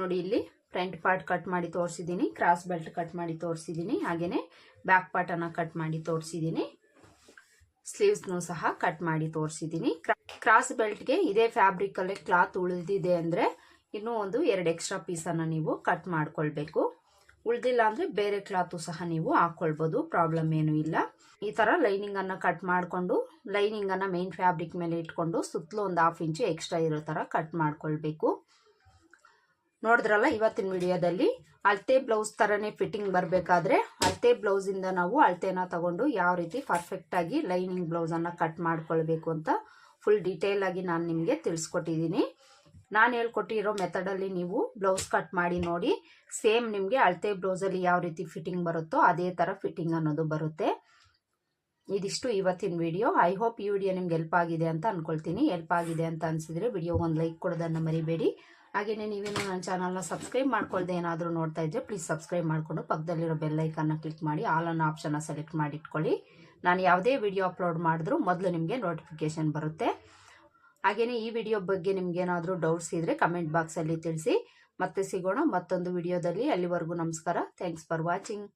ನೋಡಿ ಇಲ್ಲಿ ಫ್ರಂಟ್ ಪಾರ್ಟ್ ಕಟ್ ಮಾಡಿ ತೋರಿಸಿದ್ದೀನಿ ಕ್ರಾಸ್ ಬೆಲ್ಟ್ ಕಟ್ ಮಾಡಿ ತೋರಿಸಿದ್ದೀನಿ ಹಾಗೆಯೇ ಬ್ಯಾಕ್ ಪಾರ್ಟನ್ನು ಕಟ್ ಮಾಡಿ ತೋರಿಸಿದ್ದೀನಿ. ಸ್ಲೀವ್ಸ್ನೂ ಸಹ ಕಟ್ ಮಾಡಿ ತೋರಿಸಿದ್ದೀನಿ. ಕ್ರಾಸ್ ಬೆಲ್ಟ್ಗೆ ಇದೇ ಫ್ಯಾಬ್ರಿಕಲ್ಲೇ ಕ್ಲಾತ್ ಉಳಿದಿದೆ ಅಂದರೆ ಇನ್ನೂ ಒಂದು ಎರಡು ಎಕ್ಸ್ಟ್ರಾ ಪೀಸನ್ನು ನೀವು ಕಟ್ ಮಾಡ್ಕೊಳ್ಬೇಕು. ಉಳಿದಿಲ್ಲ ಅಂದರೆ ಬೇರೆ ಕ್ಲಾತು ಸಹ ನೀವು ಹಾಕ್ಕೊಳ್ಬೋದು ಪ್ರಾಬ್ಲಮ್ ಏನೂ ಇಲ್ಲ. ಈ ಥರ ಲೈನಿಂಗನ್ನು ಕಟ್ ಮಾಡಿಕೊಂಡು ಲೈನಿಂಗನ್ನು ಮೇನ್ ಫ್ಯಾಬ್ರಿಕ್ ಮೇಲೆ ಇಟ್ಕೊಂಡು ಸುತ್ತಲೂ ಒಂದು ಹಾಫ್ ಇಂಚು ಎಕ್ಸ್ಟ್ರಾ ಇರೋ ಥರ ಕಟ್ ಮಾಡ್ಕೊಳ್ಬೇಕು. ನೋಡಿದ್ರಲ್ಲ ಇವತ್ತಿನ ವಿಡಿಯೋದಲ್ಲಿ ಅಳತೆ ಬ್ಲೌಸ್ ಥರನೇ ಫಿಟ್ಟಿಂಗ್ ಬರಬೇಕಾದ್ರೆ ಅಳತೆ ಬ್ಲೌಸಿಂದ ನಾವು ಅಳತೆನ ತಗೊಂಡು ಯಾವ ರೀತಿ ಪರ್ಫೆಕ್ಟಾಗಿ ಲೈನಿಂಗ್ ಬ್ಲೌಸನ್ನು ಕಟ್ ಮಾಡ್ಕೊಳ್ಬೇಕು ಅಂತ ಫುಲ್ ಡೀಟೇಲ್ ಆಗಿ ನಾನು ನಿಮಗೆ ತಿಳಿಸ್ಕೊಟ್ಟಿದ್ದೀನಿ. ನಾನು ಹೇಳ್ಕೊಟ್ಟಿರೋ ಮೆಥಡಲ್ಲಿ ನೀವು ಬ್ಲೌಸ್ ಕಟ್ ಮಾಡಿ ನೋಡಿ. ಸೇಮ್ ನಿಮಗೆ ಅಳತೆ ಬ್ಲೌಸಲ್ಲಿ ಯಾವ ರೀತಿ ಫಿಟ್ಟಿಂಗ್ ಬರುತ್ತೋ ಅದೇ ಥರ ಫಿಟ್ಟಿಂಗ್ ಅನ್ನೋದು ಬರುತ್ತೆ. ಇದಿಷ್ಟು ಇವತ್ತಿನ ವಿಡಿಯೋ ಐ ಹೋಪ್ ಈ ವಿಡಿಯೋ ನಿಮ್ಗೆ ಹೆಲ್ಪ್ ಆಗಿದೆ ಅಂತ ಅನ್ಕೊಳ್ತೀನಿ. ಹೆಲ್ಪ್ ಆಗಿದೆ ಅಂತ ಅನಿಸಿದ್ರೆ ವಿಡಿಯೋ ಒಂದು ಲೈಕ್ ಕೊಡೋದನ್ನು ಮರಿಬೇಡಿ. ಹಾಗೆಯೇ ನೀವೇನು ನನ್ನ ಚಾನಲ್ನ ಸಬ್ಸ್ಕ್ರೈಬ್ ಮಾಡ್ಕೊಳ್ದೆ ಏನಾದರೂ ನೋಡ್ತಾ ಇದ್ರೆ ಪ್ಲೀಸ್ ಸಬ್ಸ್ಕ್ರೈಬ್ ಮಾಡಿಕೊಂಡು ಪಕ್ಕದಲ್ಲಿರೋ ಬೆಲ್ಲೈಕನ್ನ ಕ್ಲಿಕ್ ಮಾಡಿ ಆಲ್ ಅನ್ನೋ ಆಪ್ಷನ್ನ ಸೆಲೆಕ್ಟ್ ಮಾಡಿ ಇಟ್ಕೊಳ್ಳಿ ನಾನು ಯಾವುದೇ ವಿಡಿಯೋ ಅಪ್ಲೋಡ್ ಮಾಡಿದ್ರೂ ಮೊದಲು ನಿಮಗೆ ನೋಟಿಫಿಕೇಷನ್ ಬರುತ್ತೆ. ಹಾಗೆಯೇ ಈ ವಿಡಿಯೋ ಬಗ್ಗೆ ನಿಮ್ಗೆ ಏನಾದರೂ ಡೌಟ್ಸ್ ಇದ್ದರೆ ಕಮೆಂಟ್ ಬಾಕ್ಸಲ್ಲಿ ತಿಳಿಸಿ. ಮತ್ತೆ ಸಿಗೋಣ ಮತ್ತೊಂದು ವಿಡಿಯೋದಲ್ಲಿ ಅಲ್ಲಿವರೆಗೂ ನಮಸ್ಕಾರ. Thanks for watching